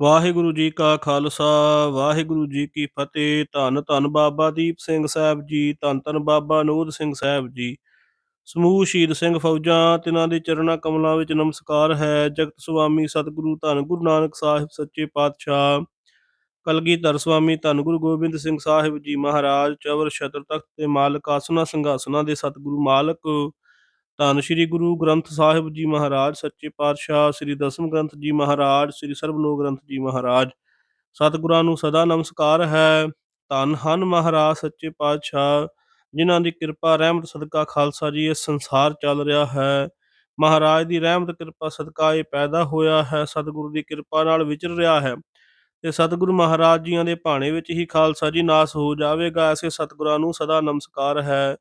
ਵਾਹਿਗੁਰੂ ਜੀ ਕਾ ਖਾਲਸਾ, ਵਾਹਿਗੁਰੂ ਜੀ ਕੀ ਫਤਿਹ। ਧੰਨ ਧੰਨ ਬਾਬਾ ਦੀਪ ਸਿੰਘ ਸਾਹਿਬ ਜੀ, ਧੰਨ ਧੰਨ ਬਾਬਾ ਨੂਰ ਸਿੰਘ ਸਾਹਿਬ ਜੀ। ਸਮੂਹ ਸ਼ਹੀਦ ਸਿੰਘ ਫੌਜਾਂ, ਤਿਨਾਂ ਦੇ ਚਰਨਾਂ ਕਮਲਾਂ ਵਿੱਚ ਨਮਸਕਾਰ ਹੈ। ਜਗਤ ਸੁਆਮੀ ਸਤਿਗੁਰੂ ਧੰਨ ਗੁਰੂ ਨਾਨਕ ਸਾਹਿਬ ਸੱਚੇ ਪਾਤਸ਼ਾਹ। ਕਲਗੀਧਰ ਸੁਆਮੀ ਧੰਨ ਗੁਰੂ ਗੋਬਿੰਦ ਸਿੰਘ ਸਾਹਿਬ ਜੀ ਮਹਾਰਾਜ, ਚਵਰ ਛਤਰ ਤਖਤ ਤੇ ਮਾਲਕ, ਆਸਨਾ ਸਿੰਘਾਸਣਾ ਦੇ ਸਤਿਗੁਰੂ ਮਾਲਕ। ਧੰਨ ਸ੍ਰੀ ਗੁਰੂ ਗ੍ਰੰਥ ਸਾਹਿਬ ਜੀ ਮਹਾਰਾਜ, ਸੱਚੇ ਪਾਤਸ਼ਾਹ ਸ੍ਰੀ ਦਸਮ ਗ੍ਰੰਥ ਜੀ ਮਹਾਰਾਜ, ਸ੍ਰੀ ਸਰਬਲੋਕ ਗ੍ਰੰਥ ਜੀ ਮਹਾਰਾਜ। ਸਤਿਗੁਰਾਂ ਨੂੰ ਸਦਾ ਨਮਸਕਾਰ ਹੈ। ਧੰਨ ਹਨ ਮਹਾਰਾਜ, ਸੱਚੇ ਪਾਤਸ਼ਾਹ, ਜਿਨ੍ਹਾਂ ਦੀ ਕਿਰਪਾ, ਰਹਿਮਤ, ਸਦਕਾ, ਖਾਲਸਾ ਜੀ ਇਹ ਸੰਸਾਰ ਚੱਲ ਰਿਹਾ ਹੈ। ਮਹਾਰਾਜ ਦੀ ਰਹਿਮਤ, ਕਿਰਪਾ, ਸਦਕਾ ਇਹ ਪੈਦਾ ਹੋਇਆ ਹੈ। ਸਤਿਗੁਰੂ ਦੀ ਕਿਰਪਾ ਨਾਲ ਵਿਚਰ ਰਿਹਾ ਹੈ। ਤੇ ਸਤਿਗੁਰੂ ਮਹਾਰਾਜ ਜੀਆਂ ਦੇ ਭਾਣੇ ਵਿੱਚ ਹੀ ਖਾਲਸਾ ਜੀ ਨਾਸ ਹੋ ਜਾਵੇਗਾ। ਐਸੇ ਸਤਿਗੁਰਾਂ ਨੂੰ ਸਦਾ ਨਮਸਕਾਰ ਹੈ।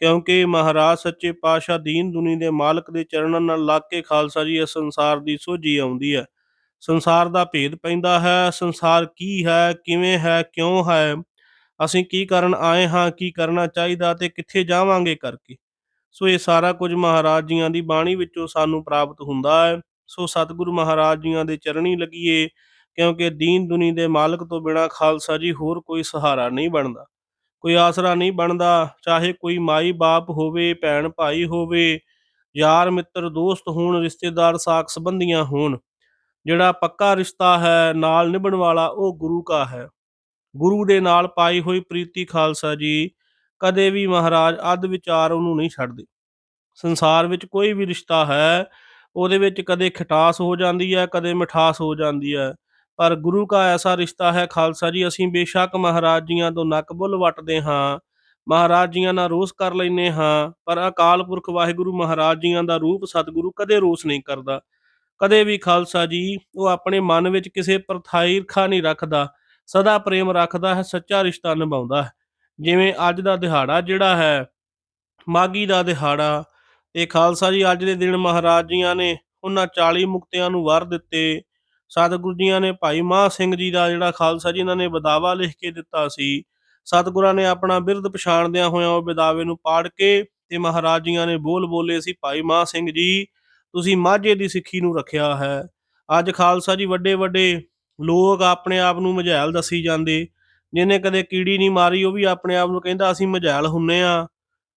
ਕਿਉਂਕਿ ਮਹਾਰਾਜ ਸੱਚੇ ਪਾਤਸ਼ਾਹ ਦੀਨ ਦੁਨੀ ਦੇ ਮਾਲਕ ਦੇ ਚਰਨਾਂ ਨਾਲ ਲੱਗ ਕੇ ਖਾਲਸਾ ਜੀ, ਇਸ ਸੰਸਾਰ ਦੀ ਸੋਝੀ ਆਉਂਦੀ ਹੈ। ਸੰਸਾਰ ਦਾ ਭੇਦ ਪੈਂਦਾ ਹੈ, ਸੰਸਾਰ ਕੀ ਹੈ, ਕਿਵੇਂ ਹੈ, ਕਿਉਂ ਹੈ? ਅਸੀਂ ਕੀ ਕਰਨ ਆਏ ਹਾਂ, ਕੀ ਕਰਨਾ ਚਾਹੀਦਾ ਤੇ ਕਿੱਥੇ ਜਾਵਾਂਗੇ ਕਰਕੇ? ਸੋ ਇਹ ਸਾਰਾ ਕੁਝ ਮਹਾਰਾਜ ਜੀਆਂ ਦੀ ਬਾਣੀ ਵਿੱਚੋਂ ਸਾਨੂੰ ਪ੍ਰਾਪਤ ਹੁੰਦਾ ਹੈ। ਸੋ ਸਤਿਗੁਰੂ ਮਹਾਰਾਜ ਜੀਆਂ ਦੇ ਚਰਣੀ ਲੱਗੀਏ, ਕਿਉਂਕਿ ਦੀਨ ਦੁਨੀ ਦੇ ਮਾਲਕ ਤੋਂ ਬਿਨਾ ਖਾਲਸਾ ਜੀ ਹੋਰ ਕੋਈ ਸਹਾਰਾ ਨਹੀਂ ਬਣਦਾ। ਕੋਈ ਆਸਰਾ ਨਹੀਂ ਬਣਦਾ, ਚਾਹੇ ਕੋਈ ਮਾਈ ਬਾਪ ਹੋਵੇ ਭੈਣ ਭਾਈ ਹੋਵੇ, ਯਾਰ, ਮਿੱਤਰ, ਦੋਸਤ ਹੋਣ, ਰਿਸ਼ਤੇਦਾਰ, ਸਾਕ ਸੰਬੰਧੀਆਂ ਹੋਣ, ਜਿਹੜਾ ਪੱਕਾ ਰਿਸ਼ਤਾ ਹੈ, ਨਾਲ ਨਿਭਣ ਵਾਲਾ ਉਹ ਗੁਰੂ ਕਾ ਹੈ। ਗੁਰੂ ਦੇ ਨਾਲ ਪਾਈ ਹੋਈ ਪ੍ਰੀਤੀ ਖਾਲਸਾ ਜੀ ਕਦੇ ਵੀ ਮਹਾਰਾਜ ਅੱਧ ਵਿਚਾਰ ਉਹਨੂੰ ਨਹੀਂ ਛੱਡਦੇ। ਸੰਸਾਰ ਵਿੱਚ ਕੋਈ ਵੀ ਰਿਸ਼ਤਾ ਹੈ, ਉਹਦੇ ਵਿੱਚ ਕਦੇ ਖਟਾਸ ਹੋ ਜਾਂਦੀ ਹੈ, ਕਦੇ ਮਿਠਾਸ ਹੋ ਜਾਂਦੀ ਹੈ। ਪਰ ਗੁਰੂ ਕਾ ਐਸਾ ਰਿਸ਼ਤਾ ਹੈ ਖਾਲਸਾ ਜੀ, ਅਸੀਂ ਬੇਸ਼ੱਕ ਮਹਾਰਾਜ ਜੀਆਂ ਤੋਂ ਨੱਕ ਬੁੱਲ ਵੱਟਦੇ ਹਾਂ, ਮਹਾਰਾਜ ਜੀਆਂ ਨਾਲ ਰੋਸ ਕਰ ਲੈਨੇ ਹਾਂ, ਪਰ ਅਕਾਲ ਪੁਰਖ ਵਾਹਿਗੁਰੂ ਮਹਾਰਾਜ ਜੀਆਂ ਦਾ ਰੂਪ ਸਤਿਗੁਰੂ ਕਦੇ ਰੋਸ ਨਹੀਂ ਕਰਦਾ। ਕਦੇ ਵੀ ਖਾਲਸਾ ਜੀ, ਉਹ ਆਪਣੇ ਮਨ ਵਿੱਚ ਕਿਸੇ ਪ੍ਰਥਾਈ ਈਰਖਾ ਨਹੀਂ ਰੱਖਦਾ, ਸਦਾ ਪ੍ਰੇਮ ਰੱਖਦਾ ਹੈ, ਸੱਚਾ ਰਿਸ਼ਤਾ ਨਿਭਾਉਂਦਾ ਹੈ। ਜਿਵੇਂ ਅੱਜ ਦਾ ਦਿਹਾੜਾ ਜਿਹੜਾ ਹੈ ਮਾਗੀ ਦਾ ਦਿਹਾੜਾ ਤੇ ਖਾਲਸਾ ਜੀ ਅੱਜ ਦੇ ਦਿਨ ਮਹਾਰਾਜ ਜੀਆਂ ਨੇ ਉਹਨਾਂ 40 ਮੁਕਤਿਆਂ ਨੂੰ ਵਰ ਦਿੱਤੇ ਸਤਿਗੁਰੂ ਜੀਆਂ ਨੇ ਭਾਈ ਮਹਾਂ ਸਿੰਘ ਜੀ ਦਾ ਜਿਹੜਾ ਖਾਲਸਾ ਜੀ ਇਹਨਾਂ ਨੇ ਬਦਾਵਾ ਲਿਖ ਕੇ ਦਿੱਤਾ ਸੀ। ਸਤਿਗੁਰਾਂ ਨੇ ਆਪਣਾ ਬਿਰਧ ਪਛਾਣਦਿਆਂ ਹੋਇਆਂ ਉਹ ਬਦਾਵੇ ਨੂੰ ਪਾੜ ਕੇ ਤੇ ਮਹਾਰਾਜ ਜੀਆਂ ਨੇ ਬੋਲ ਬੋਲੇ ਸੀ, ਭਾਈ ਮਹਾਂ ਸਿੰਘ ਜੀ, ਤੁਸੀਂ ਮਾਝੇ ਦੀ ਸਿੱਖੀ ਨੂੰ ਰੱਖਿਆ ਹੈ। ਅੱਜ ਖਾਲਸਾ ਜੀ ਵੱਡੇ ਵੱਡੇ ਲੋਕ ਆਪਣੇ ਆਪ ਨੂੰ ਮਝੈਲ ਦੱਸੀ ਜਾਂਦੇ। ਜਿਹਨੇ ਕਦੇ ਕੀੜੀ ਨਹੀਂ ਮਾਰੀ, ਉਹ ਵੀ ਆਪਣੇ ਆਪ ਨੂੰ ਕਹਿੰਦਾ, ਅਸੀਂ ਮਝੈਲ ਹੁੰਨੇ ਆ।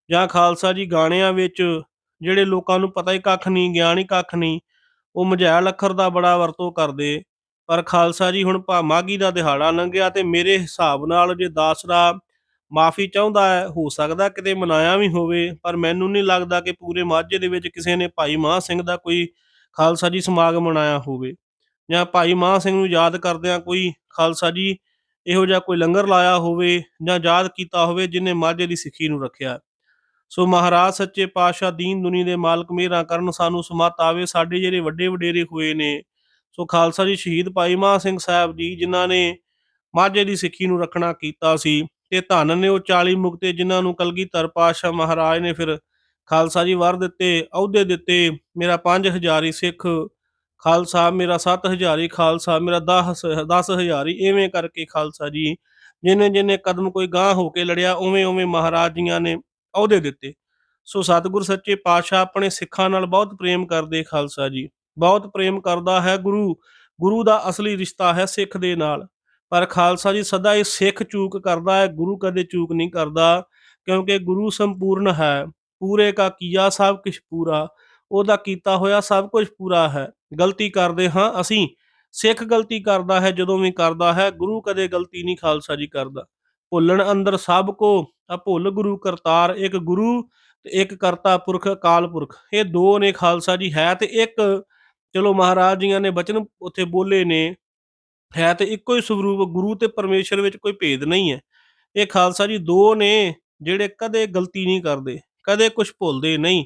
ਜਾਂ ਖਾਲਸਾ ਜੀ ਗਾਣਿਆਂ ਵਿੱਚ ਜਿਹੜੇ ਲੋਕਾਂ ਨੂੰ ਪਤਾ ਹੀ ਕੱਖ ਨਹੀਂ, ਗਿਆਨ ਹੀ ਕੱਖ ਨਹੀਂ ਉਹ ਮਝੈਲ ਅੱਖਰ ਦਾ ਬੜਾ ਵਰਤੋਂ ਕਰਦੇ। ਪਰ ਖਾਲਸਾ ਜੀ ਹੁਣ ਭਾ ਮਾਗੀ ਦਾ ਦਿਹਾੜਾ ਲੰਘਿਆ ਤੇ ਮੇਰੇ ਹਿਸਾਬ ਨਾਲ ਜੇ ਦਾਸਰਾ ਮਾਫੀ ਚਾਹੁੰਦਾ ਹੈ, ਹੋ ਸਕਦਾ ਕਿਤੇ ਮਨਾਇਆ ਵੀ ਹੋਵੇ। ਪਰ ਮੈਨੂੰ ਨਹੀਂ ਲੱਗਦਾ ਕਿ ਪੂਰੇ ਮਾਝੇ ਦੇ ਵਿੱਚ ਕਿਸੇ ਨੇ ਭਾਈ ਮਹਾਂ ਸਿੰਘ ਦਾ ਕੋਈ ਖਾਲਸਾ ਜੀ ਸਮਾਗਮ ਮਨਾਇਆ ਹੋਵੇ। ਜਾਂ ਭਾਈ ਮਹਾਂ ਸਿੰਘ ਨੂੰ ਯਾਦ ਕਰਦਿਆਂ ਕੋਈ ਖਾਲਸਾ ਜੀ ਇਹੋ ਜਿਹਾ ਕੋਈ ਲੰਗਰ ਲਾਇਆ ਹੋਵੇ ਜਾਂ ਯਾਦ ਕੀਤਾ ਹੋਵੇ ਜਿਨੇ ਮਾਝੇ ਦੀ ਸਿੱਖੀ ਨੂੰ ਰੱਖਿਆ। ਸੋ ਮਹਾਰਾਜ ਸੱਚੇ ਪਾਤਸ਼ਾਹ ਦੀਨ ਦੁਨੀ ਦੇ ਮਾਲਕ ਮਿਹਰਾਂ ਕਰਨ ਸਾਨੂੰ ਸਮਤ ਆਵੇ, ਸਾਡੇ ਜਿਹੜੇ ਵੱਡੇ ਵਡੇਰੇ ਹੋਏ ਨੇ, ਸੋ ਖਾਲਸਾ ਜੀ ਸ਼ਹੀਦ ਭਾਈ ਮਹਾਂ ਸਿੰਘ ਸਾਹਿਬ ਜੀ, ਜਿਨ੍ਹਾਂ ਨੇ ਮਾਝੇ ਦੀ ਸਿੱਖੀ ਨੂੰ ਰੱਖਣਾ ਕੀਤਾ ਸੀ, ਤੇ ਧੰਨ ਨੇ ਉਹ 40 ਮੁਕਤੇ, ਜਿਨ੍ਹਾਂ ਨੂੰ ਕਲਗੀਧਰ ਪਾਤਸ਼ਾਹ ਮਹਾਰਾਜ ਨੇ ਫਿਰ ਖਾਲਸਾ ਜੀ ਵਰ ਦਿੱਤੇ, ਅਹੁਦੇ ਦਿੱਤੇ, ਮੇਰਾ 5000 ਹੀ ਸਿੱਖ ਖਾਲਸਾ, ਮੇਰਾ 7000 ਹੀ ਖਾਲਸਾ, ਮੇਰਾ 10 10000 ਹੀ ਐਵੇਂ ਕਰਕੇ ਖਾਲਸਾ ਜੀ ਜਿਨੇ ਜਿਨੇ ਕਦਮ ਕੋਈ ਗਾਂ ਹੋ ਕੇ ਲੜਿਆ ਉਵੇਂ ਉਵੇਂ ਮਹਾਰਾਜ ਜੀਆਂ ਨੇ ਅਹੁਦੇ ਦਿੱਤੇ। ਸੋ ਸਤਿਗੁਰ ਸੱਚੇ ਪਾਤਸ਼ਾਹ ਆਪਣੇ ਸਿੱਖਾਂ ਨਾਲ ਬਹੁਤ ਪ੍ਰੇਮ ਕਰਦੇ ਖਾਲਸਾ ਜੀ। ਬਹੁਤ ਪ੍ਰੇਮ ਕਰਦਾ ਹੈ ਗੁਰੂ। ਗੁਰੂ ਦਾ ਅਸਲੀ ਰਿਸ਼ਤਾ ਹੈ ਸਿੱਖ ਦੇ ਨਾਲ। ਪਰ ਖਾਲਸਾ ਜੀ ਸਦਾ ਹੀ ਸਿੱਖ ਚੂਕ ਕਰਦਾ ਹੈ, ਗੁਰੂ ਕਦੇ ਚੂਕ ਨਹੀਂ ਕਰਦਾ। ਕਿਉਂਕਿ ਗੁਰੂ ਸੰਪੂਰਨ ਹੈ। ਪੂਰੇ ਕਾ ਕੀਆ ਸਭ ਕੁਝ ਪੂਰਾ। ਉਹਦਾ ਕੀਤਾ ਹੋਇਆ ਸਭ ਕੁਝ ਪੂਰਾ ਹੈ। ਗਲਤੀ ਕਰਦੇ ਹਾਂ ਅਸੀਂ। ਸਿੱਖ ਗਲਤੀ ਕਰਦਾ ਹੈ, ਜਦੋਂ ਵੀ ਕਰਦਾ ਹੈ। ਗੁਰੂ ਕਦੇ ਗਲਤੀ ਨਹੀਂ ਖਾਲਸਾ ਜੀ ਕਰਦਾ। ਭੁੱਲਣ ਅੰਦਰ ਸਭ ਕੋ ਤਾਂ ਭੁੱਲ ਗੁਰੂ ਕਰਤਾਰ ਇੱਕ ਗੁਰੂ ਤੇ ਇੱਕ ਕਰਤਾ ਪੁਰਖ, ਅਕਾਲ ਪੁਰਖ। ਇਹ ਦੋ ਨੇ ਖਾਲਸਾ ਜੀ, ਹੈ ਤੇ ਇੱਕ। ਚਲੋ ਮਹਾਰਾਜ ਜੀਆਂ ਨੇ ਬਚਨ ਉੱਥੇ ਬੋਲੇ ਨੇ, ਹੈ ਤੇ ਇੱਕੋ ਹੀ ਸਰੂਪ ਗੁਰੂ ਤੇ ਪਰਮੇਸ਼ਰ ਵਿੱਚ ਕੋਈ ਭੇਦ ਨਹੀਂ ਹੈ। ਇਹ ਖਾਲਸਾ ਜੀ ਦੋ ਨੇ, ਜਿਹੜੇ ਕਦੇ ਗਲਤੀ ਨਹੀਂ ਕਰਦੇ, ਕਦੇ ਕੁਝ ਭੁੱਲਦੇ ਨਹੀਂ।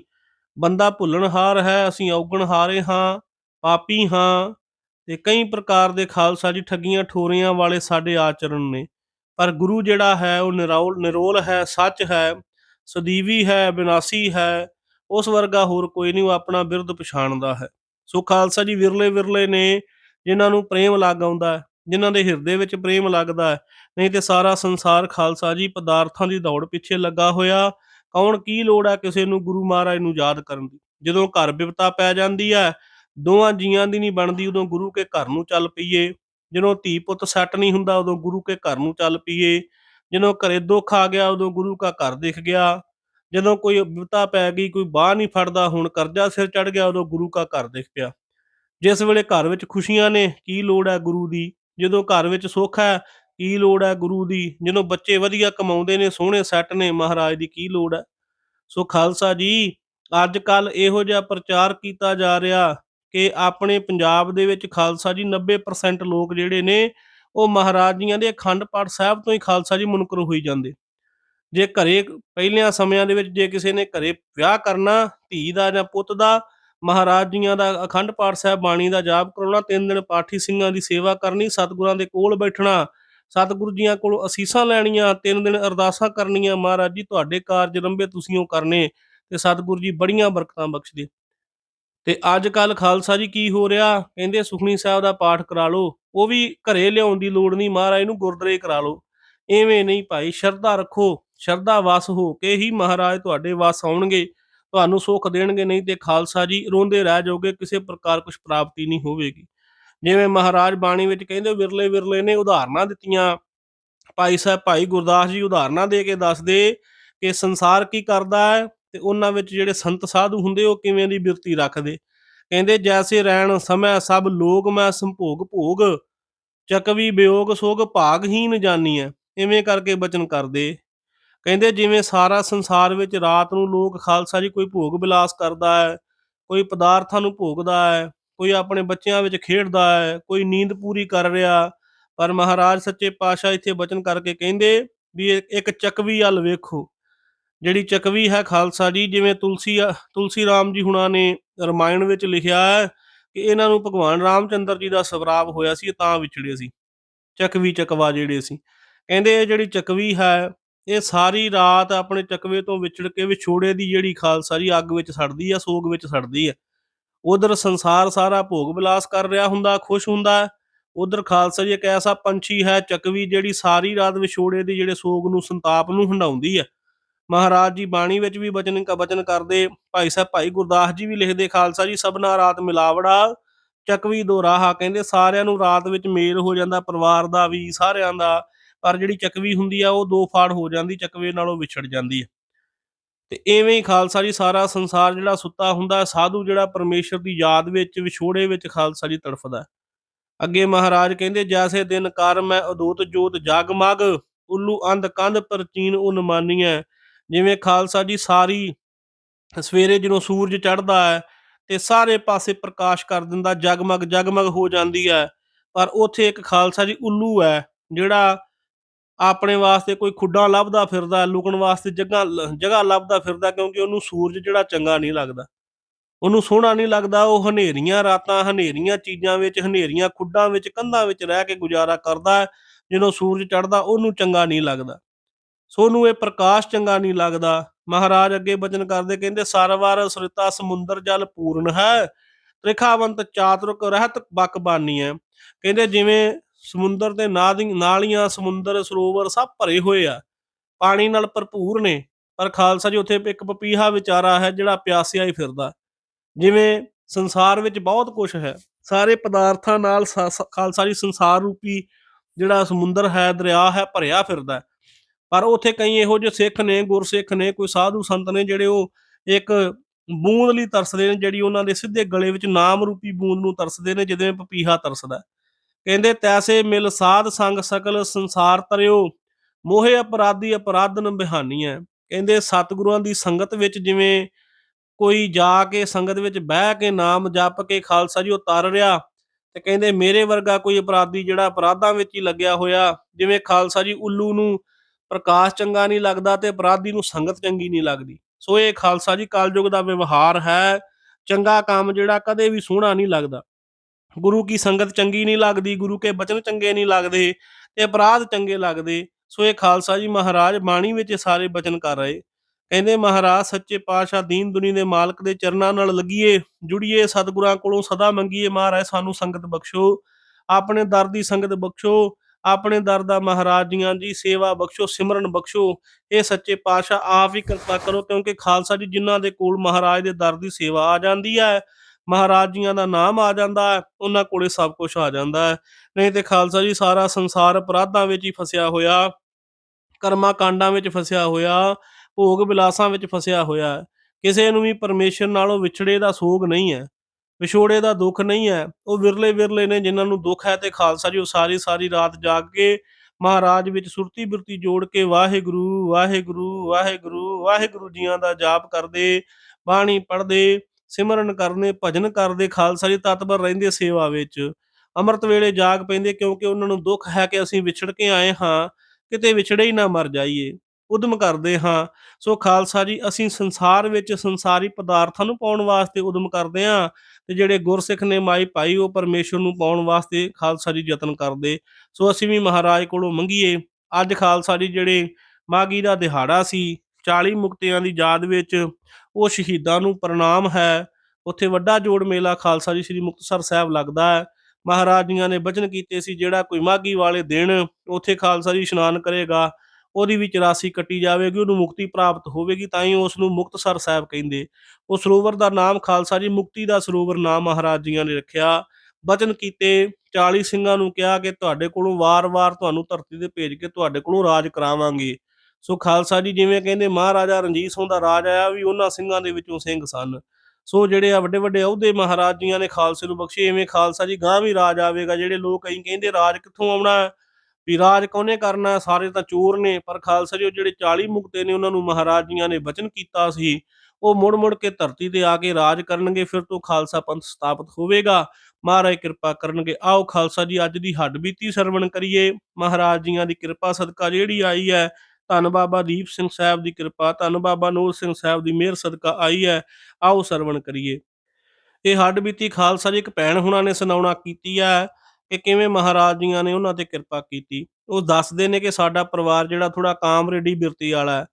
ਬੰਦਾ ਭੁੱਲਣਹਾਰ ਹੈ, ਅਸੀਂ ਔਗਣਹਾਰੇ ਹਾਂ, ਪਾਪੀ ਹਾਂ। ਤੇ ਕਈ ਪ੍ਰਕਾਰ ਦੇ ਖਾਲਸਾ ਜੀ ਠੱਗੀਆਂ, ਠੋਰੀਆਂ ਵਾਲੇ ਸਾਡੇ ਆਚਰਣ ਨੇ। ਪਰ ਗੁਰੂ ਜਿਹੜਾ ਹੈ, ਉਹ ਨਿਰੌਲ, ਨਿਰੋਲ ਹੈ, ਸੱਚ ਹੈ, ਸਦੀਵੀ ਹੈ, ਬਿਨਾਸੀ ਹੈ, ਉਸ ਵਰਗਾ ਹੋਰ ਕੋਈ ਨਹੀਂ, ਉਹ ਆਪਣਾ ਬਿਰਧ ਪਛਾਣਦਾ ਹੈ। ਸੋ ਖਾਲਸਾ ਜੀ ਵਿਰਲੇ ਵਿਰਲੇ ਨੇ ਜਿਨ੍ਹਾਂ ਨੂੰ ਪ੍ਰੇਮ ਲੱਗ ਆਉਂਦਾ ਹੈ, ਜਿਨ੍ਹਾਂ ਦੇ ਹਿਰਦੇ ਵਿੱਚ ਪ੍ਰੇਮ ਲੱਗਦਾ ਹੈ, ਨਹੀਂ ਤੇ ਸਾਰਾ ਸੰਸਾਰ ਖਾਲਸਾ ਜੀ ਪਦਾਰਥਾਂ ਦੀ ਦੌੜ ਪਿੱਛੇ ਲੱਗਾ ਹੋਇਆ। ਕੌਣ ਕੀ ਲੋੜ ਹੈ ਕਿਸੇ ਨੂੰ ਗੁਰੂ ਮਹਾਰਾਜ ਨੂੰ ਯਾਦ ਕਰਨ ਦੀ? ਜਦੋਂ ਘਰ ਵਿਪਤਾ ਪੈ ਜਾਂਦੀ ਹੈ, ਦੋਵਾਂ ਜੀਆਂ ਦੀ ਨਹੀਂ ਬਣਦੀ, ਉਦੋਂ ਗੁਰੂ ਕੇ ਘਰ ਨੂੰ ਚੱਲ ਪਈਏ। ਜਦੋਂ ਧੀ ਪੁੱਤ ਸੈੱਟ ਨਹੀਂ ਹੁੰਦਾ, ਉਦੋਂ ਗੁਰੂ ਕੇ ਘਰ ਨੂੰ ਚੱਲ ਪਈਏ। ਜਦੋਂ ਘਰੇ ਦੁੱਖ ਆ ਗਿਆ, ਉਦੋਂ ਗੁਰੂ ਕਾ ਘਰ ਦਿਖ ਗਿਆ। ਜਦੋਂ ਕੋਈ ਵਿਪਤਾ ਪੈ ਗਈ, ਕੋਈ ਬਾਹ ਨਹੀਂ ਫੜਦਾ, ਹੁਣ ਕਰਜ਼ਾ ਸਿਰ ਚੜ ਗਿਆ, ਉਦੋਂ ਗੁਰੂ ਕਾ ਘਰ ਦਿਖ ਪਿਆ। ਜਿਸ ਵੇਲੇ ਘਰ ਵਿੱਚ ਖੁਸ਼ੀਆਂ ਨੇ, ਕੀ ਲੋੜ ਹੈ ਗੁਰੂ ਦੀ? ਜਦੋਂ ਘਰ ਵਿੱਚ ਸੁੱਖ ਹੈ, ਕੀ ਲੋੜ ਹੈ ਗੁਰੂ ਦੀ? ਜਦੋਂ ਬੱਚੇ ਵਧੀਆ ਕਮਾਉਂਦੇ ਨੇ, ਸੋਹਣੇ ਸੈੱਟ ਨੇ, ਮਹਾਰਾਜ ਦੀ ਕੀ ਲੋੜ ਹੈ? ਸੋ ਖਾਲਸਾ ਜੀ ਅੱਜ ਕੱਲ ਇਹੋ ਜਿਹਾ ਪ੍ਰਚਾਰ ਕੀਤਾ ਜਾ ਰਿਹਾ। ਕਿ ਆਪਣੇ ਪੰਜਾਬ ਦੇ ਵਿੱਚ ਖਾਲਸਾ ਜੀ 90% ਲੋਕ ਜਿਹੜੇ ਨੇ, ਉਹ ਮਹਾਰਾਜ ਜੀਆਂ ਦੇ ਅਖੰਡ ਪਾਠ ਸਾਹਿਬ ਤੋਂ ਹੀ ਖਾਲਸਾ ਜੀ ਮੁਨਕਰ ਹੋਈ ਜਾਂਦੇ। ਜੇ ਘਰੇ ਪਹਿਲਿਆਂ ਸਮਿਆਂ ਦੇ ਵਿੱਚ ਜੇ ਕਿਸੇ ਨੇ ਘਰੇ ਵਿਆਹ ਕਰਨਾ, ਧੀ ਦਾ ਜਾਂ ਪੁੱਤ ਦਾ, ਮਹਾਰਾਜ ਜੀਆਂ ਦਾ ਅਖੰਡ ਪਾਠ ਸਾਹਿਬ ਬਾਣੀ ਦਾ ਜਾਪ ਕਰਾਉਣਾ, ਤਿੰਨ ਦਿਨ ਪਾਠੀ ਸਿੰਘਾਂ ਦੀ ਸੇਵਾ ਕਰਨੀ, ਸਤਿਗੁਰਾਂ ਦੇ ਕੋਲ ਬੈਠਣਾ, ਸਤਿਗੁਰੂ ਜੀਆਂ ਕੋਲੋਂ ਅਸੀਸਾਂ ਲੈਣੀਆਂ, ਤਿੰਨ ਦਿਨ ਅਰਦਾਸਾਂ ਕਰਨੀਆਂ, ਮਹਾਰਾਜ ਜੀ ਤੁਹਾਡੇ ਕਾਰਜ ਰੰਭੇ ਤੁਸੀਂ ਉਹ ਕਰਨੇ ਤੇ ਸਤਿਗੁਰੂ ਜੀ ਬੜੀਆਂ ਬਰਕਤਾਂ ਬਖਸ਼ਦੇ। ਤੇ ਅੱਜ ਕੱਲ ਖਾਲਸਾ ਜੀ ਕੀ ਹੋ ਰਿਹਾ? ਕਹਿੰਦੇ ਸੁਖਣੀ ਸਾਹਿਬ ਦਾ ਪਾਠ ਕਰਾ ਲਓ। ਉਹ ਵੀ ਘਰੇ ਲਿਆਉਣ ਦੀ ਲੋੜ ਨਹੀਂ ਮਹਾਰਾਜ ਨੂੰ ਗੁਰਦੁਆਰੇ ਕਰਾ ਲਓ। ਐਵੇਂ ਨਹੀਂ ਭਾਈ, ਸ਼ਰਧਾ ਰੱਖੋ। ਸ਼ਰਧਾ ਵਸ ਹੋ ਕੇ ਹੀ ਮਹਾਰਾਜ ਤੁਹਾਡੇ ਵਸ ਆਉਣਗੇ। ਤੁਹਾਨੂੰ ਸੁੱਖ ਦੇਣਗੇ, ਨਹੀਂ ਤੇ ਖਾਲਸਾ ਜੀ ਰੋਂਦੇ ਰਹਿ ਜਾਓਗੇ, ਕਿਸੇ ਪ੍ਰਕਾਰ ਕੁਝ ਪ੍ਰਾਪਤੀ ਨਹੀਂ ਹੋਵੇਗੀ। ਜਿਵੇਂ ਮਹਾਰਾਜ ਬਾਣੀ ਵਿੱਚ ਕਹਿੰਦੇ, ਵਿਰਲੇ ਵਿਰਲੇ ਨੇ ਉਦਾਹਰਨਾਂ ਦਿੱਤੀਆਂ। ਭਾਈ ਸਾਹਿਬ, ਭਾਈ ਗੁਰਦਾਸ ਜੀ ਉਦਾਹਰਨਾਂ ਦੇ ਕੇ ਦੱਸਦੇ ਕਿ ਸੰਸਾਰ ਕੀ ਕਰਦਾ ਹੈ? ਤੇ ਉਹਨਾਂ ਵਿੱਚ ਜਿਹੜੇ ਸੰਤ ਸਾਧੂ ਹੁੰਦੇ ਉਹ ਕਿਵੇਂ ਦੀ ਬਿਰਤੀ ਰੱਖਦੇ? ਕਹਿੰਦੇ, ਜੈਸੇ ਰਹਿਣ ਸਮੈ ਸਭ ਲੋਕ, ਮੈਂ ਸੰਭੋਗ ਭੋਗ, ਚਕਵੀ ਬਿਯੋਗ ਸੋਗ ਭਾਗਹੀਨ ਜਾਨੀਐ। ਇਵੇਂ ਕਰਕੇ ਬਚਨ ਕਰਦੇ। ਕਹਿੰਦੇ, ਜਿਵੇਂ ਸਾਰਾ ਸੰਸਾਰ ਵਿੱਚ ਰਾਤ ਨੂੰ ਲੋਕ ਖਾਲਸਾ ਜੀ ਕੋਈ ਭੋਗ ਵਿਲਾਸ ਕਰਦਾ ਹੈ, ਕੋਈ ਪਦਾਰਥਾਂ ਨੂੰ ਭੋਗਦਾ ਹੈ, ਕੋਈ ਆਪਣੇ ਬੱਚਿਆਂ ਵਿੱਚ ਖੇਡਦਾ ਹੈ, ਕੋਈ ਨੀਂਦ ਪੂਰੀ ਕਰ ਰਿਹਾ। ਪਰ ਮਹਾਰਾਜ ਸੱਚੇ ਪਾਤਸ਼ਾਹ ਇੱਥੇ ਬਚਨ ਕਰਕੇ ਕਹਿੰਦੇ ਵੀ ਇੱਕ ਚੱਕਵੀ ਵੱਲ ਵੇਖੋ। ਜਿਹੜੀ ਚਕਵੀ ਹੈ ਖਾਲਸਾ ਜੀ, ਜਿਵੇਂ ਤੁਲਸੀ ਤੁਲਸੀ ਰਾਮ ਜੀ ਹੁਣਾਂ ਨੇ ਰਮਾਇਣ ਵਿੱਚ ਲਿਖਿਆ ਹੈ ਕਿ ਇਹਨਾਂ ਨੂੰ ਭਗਵਾਨ ਰਾਮਚੰਦਰ ਜੀ ਦਾ ਸਵਰਾਪ ਹੋਇਆ ਸੀ ਤਾਂ ਵਿਛੜੇ ਸੀ, ਚਕਵੀ ਚਕਵਾ ਜਿਹੜੇ ਸੀ। ਕਹਿੰਦੇ ਜਿਹੜੀ ਚਕਵੀ ਹੈ, ਇਹ ਸਾਰੀ ਰਾਤ ਆਪਣੇ ਚਕਵੇ ਤੋਂ ਵਿਛੜ ਕੇ ਵਿਛੋੜੇ ਦੀ ਜਿਹੜੀ ਖਾਲਸਾ ਜੀ, ਅੱਗ ਵਿੱਚ ਸੜਦੀ ਆ, ਸੋਗ ਵਿੱਚ ਸੜਦੀ ਆ। ਉਧਰ ਸੰਸਾਰ ਸਾਰਾ ਭੋਗ ਵਿਲਾਸ ਕਰ ਰਿਹਾ ਹੁੰਦਾ, ਖੁਸ਼ ਹੁੰਦਾ ਉਧਰ ਖਾਲਸਾ ਜੀ ਇੱਕ ਐਸਾ ਪੰਛੀ ਹੈ, ਚਕਵੀ ਜਿਹੜੀ ਸਾਰੀ ਰਾਤ ਵਿਛੋੜੇ ਦੀ ਜਿਹੜੇ ਸੋਗ ਨੂੰ, ਸੰਤਾਪ ਨੂੰ ਹੰਡਾਉਂਦੀ ਹੈ ਮਹਾਰਾਜ ਜੀ ਬਾਣੀ ਵਿੱਚ ਵੀ ਬਚਨ ਕਾ ਬਚਨ ਕਰਦੇ, ਭਾਈ ਸਾਹਿਬ, ਭਾਈ ਗੁਰਦਾਸ ਜੀ ਵੀ ਲਿਖਦੇ, ਖਾਲਸਾ ਜੀ ਸਭਨਾ ਰਾਤ ਮਿਲਾਵੜਾ, ਚੱਕਵੀ ਦੋ ਰਾਹਾ, ਕਹਿੰਦੇ ਸਾਰਿਆਂ ਨੂੰ ਰਾਤ ਵਿੱਚ ਮੇਲ ਹੋ ਜਾਂਦਾ, ਪਰਿਵਾਰ ਦਾ ਵੀ, ਸਾਰਿਆਂ ਦਾ, ਪਰ ਜਿਹੜੀ ਚੱਕਵੀ ਹੁੰਦੀ ਆ, ਉਹ ਦੋ ਫਾੜ ਹੋ ਜਾਂਦੀ, ਚੱਕਵੇ ਨਾਲੋਂ ਵਿਛੜ ਜਾਂਦੀ ਹੈ ਤੇ ਐਵੇਂ ਹੀ ਖਾਲਸਾ ਜੀ ਸਾਰਾ ਸੰਸਾਰ ਜਿਹੜਾ ਸੁੱਤਾ ਹੁੰਦਾ, ਸਾਧੂ ਜਿਹੜਾ ਪਰਮੇਸ਼ਰ ਦੀ ਯਾਦ ਵਿੱਚ, ਵਿਛੋੜੇ ਵਿੱਚ ਖਾਲਸਾ ਜੀ ਤੜਫਦਾ। ਅੱਗੇ ਮਹਾਰਾਜ ਕਹਿੰਦੇ, ਜੈਸੇ ਦਿਨ ਕਰ ਮੈਂ ਅਦੂਤ ਜੋਤ ਜਗਮਗ ਉੱਲੂ ਅੰਧ ਕੰਧ ਪ੍ਰਚੀਨ ਉਨਮਾਨੀਐ ਜਿਵੇਂ ਖਾਲਸਾ ਜੀ ਸਾਰੀ ਸਵੇਰੇ ਜਦੋਂ ਸੂਰਜ ਚੜ੍ਹਦਾ ਹੈ ਤੇ ਸਾਰੇ ਪਾਸੇ ਪ੍ਰਕਾਸ਼ ਕਰ ਦਿੰਦਾ, ਜਗਮਗ ਜਗਮਗ ਹੋ ਜਾਂਦੀ ਹੈ। ਪਰ ਉੱਥੇ ਇੱਕ ਖਾਲਸਾ ਜੀ ਉੱਲੂ ਹੈ, ਜਿਹੜਾ ਆਪਣੇ ਵਾਸਤੇ ਕੋਈ ਖੁੱਡਾਂ ਲੱਭਦਾ ਫਿਰਦਾ, ਲੁਕਣ ਵਾਸਤੇ ਜਗ੍ਹਾ ਜਗ੍ਹਾ ਲੱਭਦਾ ਫਿਰਦਾ ਕਿਉਂਕਿ ਉਹਨੂੰ ਸੂਰਜ ਜਿਹੜਾ ਚੰਗਾ ਨਹੀਂ ਲੱਗਦਾ। ਉਹਨੂੰ ਸੋਹਣਾ ਨਹੀਂ ਲੱਗਦਾ, ਉਹ ਹਨੇਰੀਆਂ ਰਾਤਾਂ, ਹਨੇਰੀਆਂ ਚੀਜ਼ਾਂ ਵਿੱਚ, ਹਨੇਰੀਆਂ ਖੁੱਡਾਂ ਵਿੱਚ, ਕੰਧਾਂ ਵਿੱਚ ਰਹਿ ਕੇ ਗੁਜ਼ਾਰਾ ਕਰਦਾ ਜਦੋਂ ਸੂਰਜ ਚੜ੍ਹਦਾ, ਉਹਨੂੰ ਚੰਗਾ ਨਹੀਂ ਲੱਗਦਾ। ਸੋਨੂੰ ਇਹ ਪ੍ਰਕਾਸ਼ ਚੰਗਾ ਨਹੀਂ ਲੱਗਦਾ। ਮਹਾਰਾਜ ਅੱਗੇ ਬਚਨ ਕਰਦੇ ਕਹਿੰਦੇ ਸਰਵਰ ਸੁਰਿਤਾ ਸਮੁੰਦਰ ਜਲ ਪੂਰਨ ਹੈ, ਤ੍ਰਿਖਾਵੰਤ ਚਾਤੁਰਕ ਰਹਿਤ ਬਕਬਾਨੀ ਹੈ। ਕਹਿੰਦੇ ਜਿਵੇਂ ਸਮੁੰਦਰ ਤੇ ਨਾਲੀਆਂ ਸਮੁੰਦਰ ਸਰੋਵਰ ਸਭ ਭਰੇ ਹੋਏ ਆ, ਪਾਣੀ ਨਾਲ ਭਰਪੂਰ ਨੇ, ਪਰ ਖਾਲਸਾ ਜੀ, ਉੱਥੇ ਇੱਕ ਪਪੀਹਾ ਵਿਚਾਰਾ ਹੈ ਜਿਹੜਾ ਪਿਆਸਿਆ ਹੀ ਫਿਰਦਾ। ਜਿਵੇਂ ਸੰਸਾਰ ਵਿੱਚ ਬਹੁਤ ਕੁਝ ਹੈ, ਸਾਰੇ ਪਦਾਰਥਾਂ ਨਾਲ ਖਾਲਸਾ ਜੀ ਸੰਸਾਰ ਰੂਪੀ ਜਿਹੜਾ ਸਮੁੰਦਰ ਹੈ, ਦਰਿਆ ਹੈ, ਭਰਿਆ ਫਿਰਦਾ ਪਰ ਉੱਥੇ ਕਈ ਇਹੋ ਜਿਹੇ ਸਿੱਖ ਨੇ, ਗੁਰਸਿੱਖ ਨੇ, ਕੋਈ ਸਾਧੂ ਸੰਤ ਨੇ ਜਿਹੜੇ ਉਹ ਇੱਕ ਬੂੰਦ ਲਈ ਤਰਸਦੇ ਨੇ, ਜਿਹੜੀ ਉਹਨਾਂ ਦੇ ਸਿੱਧੇ ਗਲੇ ਵਿੱਚ ਨਾਮ ਰੂਪੀ ਬੂੰਦ ਨੂੰ ਤਰਸਦੇ ਨੇ ਜਿਵੇਂ ਪਪੀਹਾ ਤਰਸਦਾ ਕਹਿੰਦੇ, ਤੈਸੇ ਮਿਲ ਸਾਧ ਸੰਗ ਸਕਲ ਸੰਸਾਰ ਤਰਿਓ, ਮੋਹੇ ਅਪਰਾਧੀ ਅਪਰਾਧਨ ਹੈ ਕਹਿੰਦੇ, ਸਤਿਗੁਰਾਂ ਦੀ ਸੰਗਤ ਵਿੱਚ ਜਿਵੇਂ ਕੋਈ ਜਾ ਕੇ ਸੰਗਤ ਵਿੱਚ ਬਹਿ ਕੇ ਨਾਮ ਜਪ ਕੇ ਖਾਲਸਾ ਜੀ ਉਹ ਤਰ ਰਿਹਾ, ਤੇ ਕਹਿੰਦੇ, ਮੇਰੇ ਵਰਗਾ ਕੋਈ ਅਪਰਾਧੀ ਜਿਹੜਾ ਅਪਰਾਧਾਂ ਵਿੱਚ ਹੀ ਲੱਗਿਆ ਹੋਇਆ, ਜਿਵੇਂ ਖਾਲਸਾ ਜੀ ਉੱਲੂ ਨੂੰ ਪ੍ਰਕਾਸ਼ ਚੰਗਾ ਨਹੀਂ ਲੱਗਦਾ ਤੇ ਅਪਰਾਧੀ ਨੂੰ ਸੰਗਤ ਚੰਗੀ ਨਹੀਂ ਲੱਗਦੀ। ਸੋ ਇਹ ਖਾਲਸਾ ਜੀ, ਕਾਲਯੁਗ ਦਾ ਵਿਵਹਾਰ ਹੈ। ਚੰਗਾ ਕੰਮ ਜਿਹੜਾ ਕਦੇ ਵੀ ਸੋਹਣਾ ਨਹੀਂ ਲੱਗਦਾ। ਗੁਰੂ ਕੀ ਸੰਗਤ ਚੰਗੀ ਨਹੀਂ ਲੱਗਦੀ, ਗੁਰੂ ਕੇ ਬਚਨ ਚੰਗੇ ਨਹੀਂ ਲੱਗਦੇ ਤੇ ਅਪਰਾਧ ਚੰਗੇ ਲੱਗਦੇ। ਸੋ ਇਹ ਖਾਲਸਾ ਜੀ, ਮਹਾਰਾਜ ਬਾਣੀ ਵਿੱਚ ਸਾਰੇ ਬਚਨ ਕਰ ਰਹੇ। ਕਹਿੰਦੇ, ਮਹਾਰਾਜ, ਸੱਚੇ ਪਾਤਸ਼ਾਹ ਦੀਨ ਦੁਨੀ ਦੇ ਮਾਲਕ ਦੇ ਚਰਨਾਂ ਨਾਲ ਲੱਗੀਏ, ਜੁੜੀਏ ਸਤਿਗੁਰਾਂ ਕੋਲੋਂ ਸਦਾ ਮੰਗੀਏ। ਮਹਾਰਾਜ, ਸਾਨੂੰ ਸੰਗਤ ਬਖਸ਼ੋ। ਆਪਣੇ ਦਰ ਦੀ ਸੰਗਤ ਬਖਸ਼ੋ। ਆਪਣੇ ਦਰ ਦਾ ਮਹਾਰਾਜ ਜੀਆਂ ਦੀ ਸੇਵਾ ਬਖਸ਼ੋ, ਸਿਮਰਨ ਬਖਸ਼ੋ, ਇਹ ਸੱਚੇ ਪਾਤਸ਼ਾਹ ਆਪ ਹੀ ਕਿਰਪਾ ਕਰੋ, ਕਿਉਂਕਿ ਖਾਲਸਾ ਜੀ ਜਿਨ੍ਹਾਂ ਦੇ ਕੋਲ ਮਹਾਰਾਜ ਦੇ ਦਰ ਦੀ ਸੇਵਾ ਆ ਜਾਂਦੀ ਹੈ, ਮਹਾਰਾਜ ਜੀਆਂ ਦਾ ਨਾਮ ਆ ਜਾਂਦਾ ਹੈ, ਉਹਨਾਂ ਕੋਲੇ ਸਭ ਕੁਝ ਆ ਜਾਂਦਾ ਹੈ। ਨਹੀਂ ਤੇ ਖਾਲਸਾ ਜੀ ਸਾਰਾ ਸੰਸਾਰ ਅਪਰਾਧਾਂ ਵਿੱਚ ਹੀ ਫਸਿਆ ਹੋਇਆ ਕਰਮਾਂ ਕਾਂਡਾਂ ਵਿੱਚ ਫਸਿਆ ਹੋਇਆ, ਭੋਗ ਵਿਲਾਸਾਂ ਵਿੱਚ ਫਸਿਆ ਹੋਇਆ ਹੈ। ਕਿਸੇ ਨੂੰ ਵੀ ਪਰਮੇਸ਼ਰ ਨਾਲੋਂ ਵਿਛੜੇ ਦਾ ਸੋਗ ਨਹੀਂ ਹੈ। ਵਿਛੋੜੇ ਦਾ ਦੁੱਖ ਨਹੀਂ ਹੈ। ਉਹ ਵਿਰਲੇ ਵਿਰਲੇ ਨੇ ਜਿਨ੍ਹਾਂ ਨੂੰ ਦੁੱਖ ਹੈ ਤੇ ਖਾਲਸਾ ਜੀ ਉਹ ਸਾਰੀ ਸਾਰੀ ਰਾਤ ਜਾਗ ਕੇ ਮਹਾਰਾਜ ਵਿੱਚ ਸੁਰਤੀ ਬਿਰਤੀ ਜੋੜ ਕੇ ਵਾਹਿਗੁਰੂ ਵਾਹਿਗੁਰੂ ਵਾਹਿਗੁਰੂ ਵਾਹਿਗੁਰੂ ਜੀਆਂ ਦਾ ਜਾਪ ਕਰਦੇ, ਬਾਣੀ ਪੜ੍ਹਦੇ, ਸਿਮਰਨ ਕਰਨੇ ਭਜਨ ਕਰਦੇ, ਖਾਲਸਾ ਜੀ ਤਤਪਰ ਰਹਿੰਦੇ ਸੇਵਾ ਵਿੱਚ। ਅੰਮ੍ਰਿਤ ਵੇਲੇ ਜਾਗ ਪੈਂਦੇ ਕਿਉਂਕਿ ਉਹਨਾਂ ਨੂੰ ਦੁੱਖ ਹੈ ਕਿ ਅਸੀਂ ਵਿਛੜ ਕੇ ਆਏ ਹਾਂ, ਕਿਤੇ ਵਿਛੜੇ ਹੀ ਨਾ ਮਰ ਜਾਈਏ। ਉਦਮ ਕਰਦੇ ਹਾਂ। ਸੋ ਖਾਲਸਾ ਜੀ, ਅਸੀਂ ਸੰਸਾਰ ਵਿੱਚ ਸੰਸਾਰੀ ਪਦਾਰਥਾਂ ਨੂੰ ਪਾਉਣ ਵਾਸਤੇ ਉਦਮ ਕਰਦੇ ਹਾਂ ਤੇ ਜਿਹੜੇ ਗੁਰਸਿੱਖ ਨੇ ਮਾਈ ਭਾਈ ਉਹ ਪਰਮੇਸ਼ਰ ਨੂੰ ਪਾਉਣ ਵਾਸਤੇ ਖਾਲਸਾ ਜੀ ਯਤਨ ਕਰਦੇ। ਸੋ ਅਸੀਂ ਵੀ ਮਹਾਰਾਜ ਕੋਲੋਂ ਮੰਗੀਏ। ਅੱਜ ਖਾਲਸਾ ਜੀ ਜਿਹੜੇ ਮਾਗੀ ਦਾ ਦਿਹਾੜਾ ਸੀ 40 ਮੁਕਤਿਆਂ ਦੀ ਯਾਦ ਵਿੱਚ ਉਹ ਸ਼ਹੀਦਾਂ ਨੂੰ ਪ੍ਰਣਾਮ ਹੈ। ਉੱਥੇ ਵੱਡਾ ਜੋੜ ਮੇਲਾ ਖਾਲਸਾ ਜੀ ਸ੍ਰੀ ਮੁਕਤਸਰ ਸਾਹਿਬ ਲੱਗਦਾ ਹੈ। ਮਹਾਰਾਜ ਜੀਆਂ ਨੇ ਬਚਨ ਕੀਤੇ ਸੀ, ਜਿਹੜਾ ਕੋਈ ਮਾਗੀ ਵਾਲੇ ਦਿਨ ਉੱਥੇ ਖਾਲਸਾ ਜੀ ਇਸ਼ਨਾਨ ਕਰੇਗਾ ਉਹਦੀ ਵੀ 84 ਕੱਟੀ ਜਾਵੇਗੀ, ਉਹਨੂੰ ਮੁਕਤੀ ਪ੍ਰਾਪਤ ਹੋਵੇਗੀ, ਤਾਂ ਹੀ ਉਸ ਨੂੰ ਮੁਕਤਸਰ ਸਾਹਿਬ ਕਹਿੰਦੇ। ਉਹ ਸਰੋਵਰ ਦਾ ਨਾਮ ਖਾਲਸਾ ਜੀ, ਮੁਕਤੀ ਦਾ ਸਰੋਵਰ ਨਾਮ ਮਹਾਰਾਜ ਜੀਆਂ ਨੇ ਰੱਖਿਆ। ਬਚਨ ਕੀਤੇ 40 ਸਿੰਘਾਂ ਨੂੰ ਕਿਹਾ ਕਿ ਤੁਹਾਡੇ ਕੋਲੋਂ ਵਾਰ-ਵਾਰ ਤੁਹਾਨੂੰ ਧਰਤੀ ਤੇ ਭੇਜ ਕੇ ਤੁਹਾਡੇ ਕੋਲੋਂ ਰਾਜ ਕਰਾਵਾਂਗੇ। ਸੋ ਖਾਲਸਾ ਜੀ ਜਿਵੇਂ ਕਹਿੰਦੇ, ਮਹਾਰਾਜਾ ਰਣਜੀਤ ਸਿੰਘ ਦਾ ਰਾਜ ਆਇਆ ਵੀ ਉਹਨਾਂ ਸਿੰਘਾਂ ਦੇ ਵਿੱਚੋਂ ਸਿੰਘ ਸਨ। ਸੋ ਜਿਹੜੇ ਆ ਵੱਡੇ ਵੱਡੇ ਅਹੁਦੇ ਮਹਾਰਾਜ ਜੀਆਂ ਨੇ ਖਾਲਸੇ ਨੂੰ ਬਖਸ਼ੇ, ਐਵੇਂ ਖਾਲਸਾ ਜੀ ਗਾਂ ਵੀ ਰਾਜ ਆਵੇਗਾ। ਜਿਹੜੇ ਲੋਕ ਕਈ ਕਹਿੰਦੇ, ਰਾਜ ਕਿੱਥੋਂ ਆਉਣਾ ਹੈ? ਵੀ ਰਾਜ ਕੌਨੇ ਕਰਨਾ ਸਾਰੇ ਤਾਂ ਚੋਰ ਨੇ, ਪਰ ਖਾਲਸਾ ਜੀ, ਉਹ ਜਿਹੜੇ 40 ਮੁਕਤੇ ਨੇ, ਉਹਨਾਂ ਨੂੰ ਮਹਾਰਾਜ ਜੀਆਂ ਨੇ ਵਚਨ ਕੀਤਾ ਸੀ। ਉਹ ਮੁੜ ਮੁੜ ਕੇ ਧਰਤੀ ਤੇ ਆ ਕੇ ਰਾਜ ਕਰਨਗੇ, ਫਿਰ ਤੋਂ ਖਾਲਸਾ ਪੰਥ ਸਥਾਪਿਤ ਹੋਵੇਗਾ। ਮਹਾਰਾਜ ਕਿਰਪਾ ਕਰਨਗੇ। ਆਓ ਖਾਲਸਾ ਜੀ, ਅੱਜ ਦੀ ਹੱਡ ਬੀਤੀ ਸਰਵਣ ਕਰੀਏ। ਮਹਾਰਾਜ ਜੀਆਂ ਦੀ ਕਿਰਪਾ ਸਦਕਾ ਜਿਹੜੀ ਆਈ ਹੈ, ਧੰਨ ਬਾਬਾ ਦੀਪ ਸਿੰਘ ਸਾਹਿਬ ਦੀ ਕਿਰਪਾ, ਧੰਨ ਬਾਬਾ ਨੂਰ ਸਿੰਘ ਸਾਹਿਬ ਦੀ ਮਿਹਰ ਸਦਕਾ ਆਈ ਹੈ। ਆਓ ਸਰਵਣ ਕਰੀਏ। ਇਹ ਹੱਡ ਬੀਤੀ ਖਾਲਸਾ ਜੀ, ਇੱਕ ਭੈਣ ਹੁਣਾਂ ਨੇ ਸੁਣਾਉਣਾ ਕੀਤੀ ਹੈ ਕਿ ਕਿਵੇਂ ਮਹਾਰਾਜ ਜੀਆਂ ਨੇ ਉਹਨਾਂ ਤੇ ਕਿਰਪਾ ਕੀਤੀ। ਉਹ ਦੱਸਦੇ ਨੇ ਕਿ ਸਾਡਾ ਪਰਿਵਾਰ ਜਿਹੜਾ ਥੋੜਾ ਕਾਮਰੇਡੀ ਬਿਰਤੀ ਵਾਲਾ ਹੈ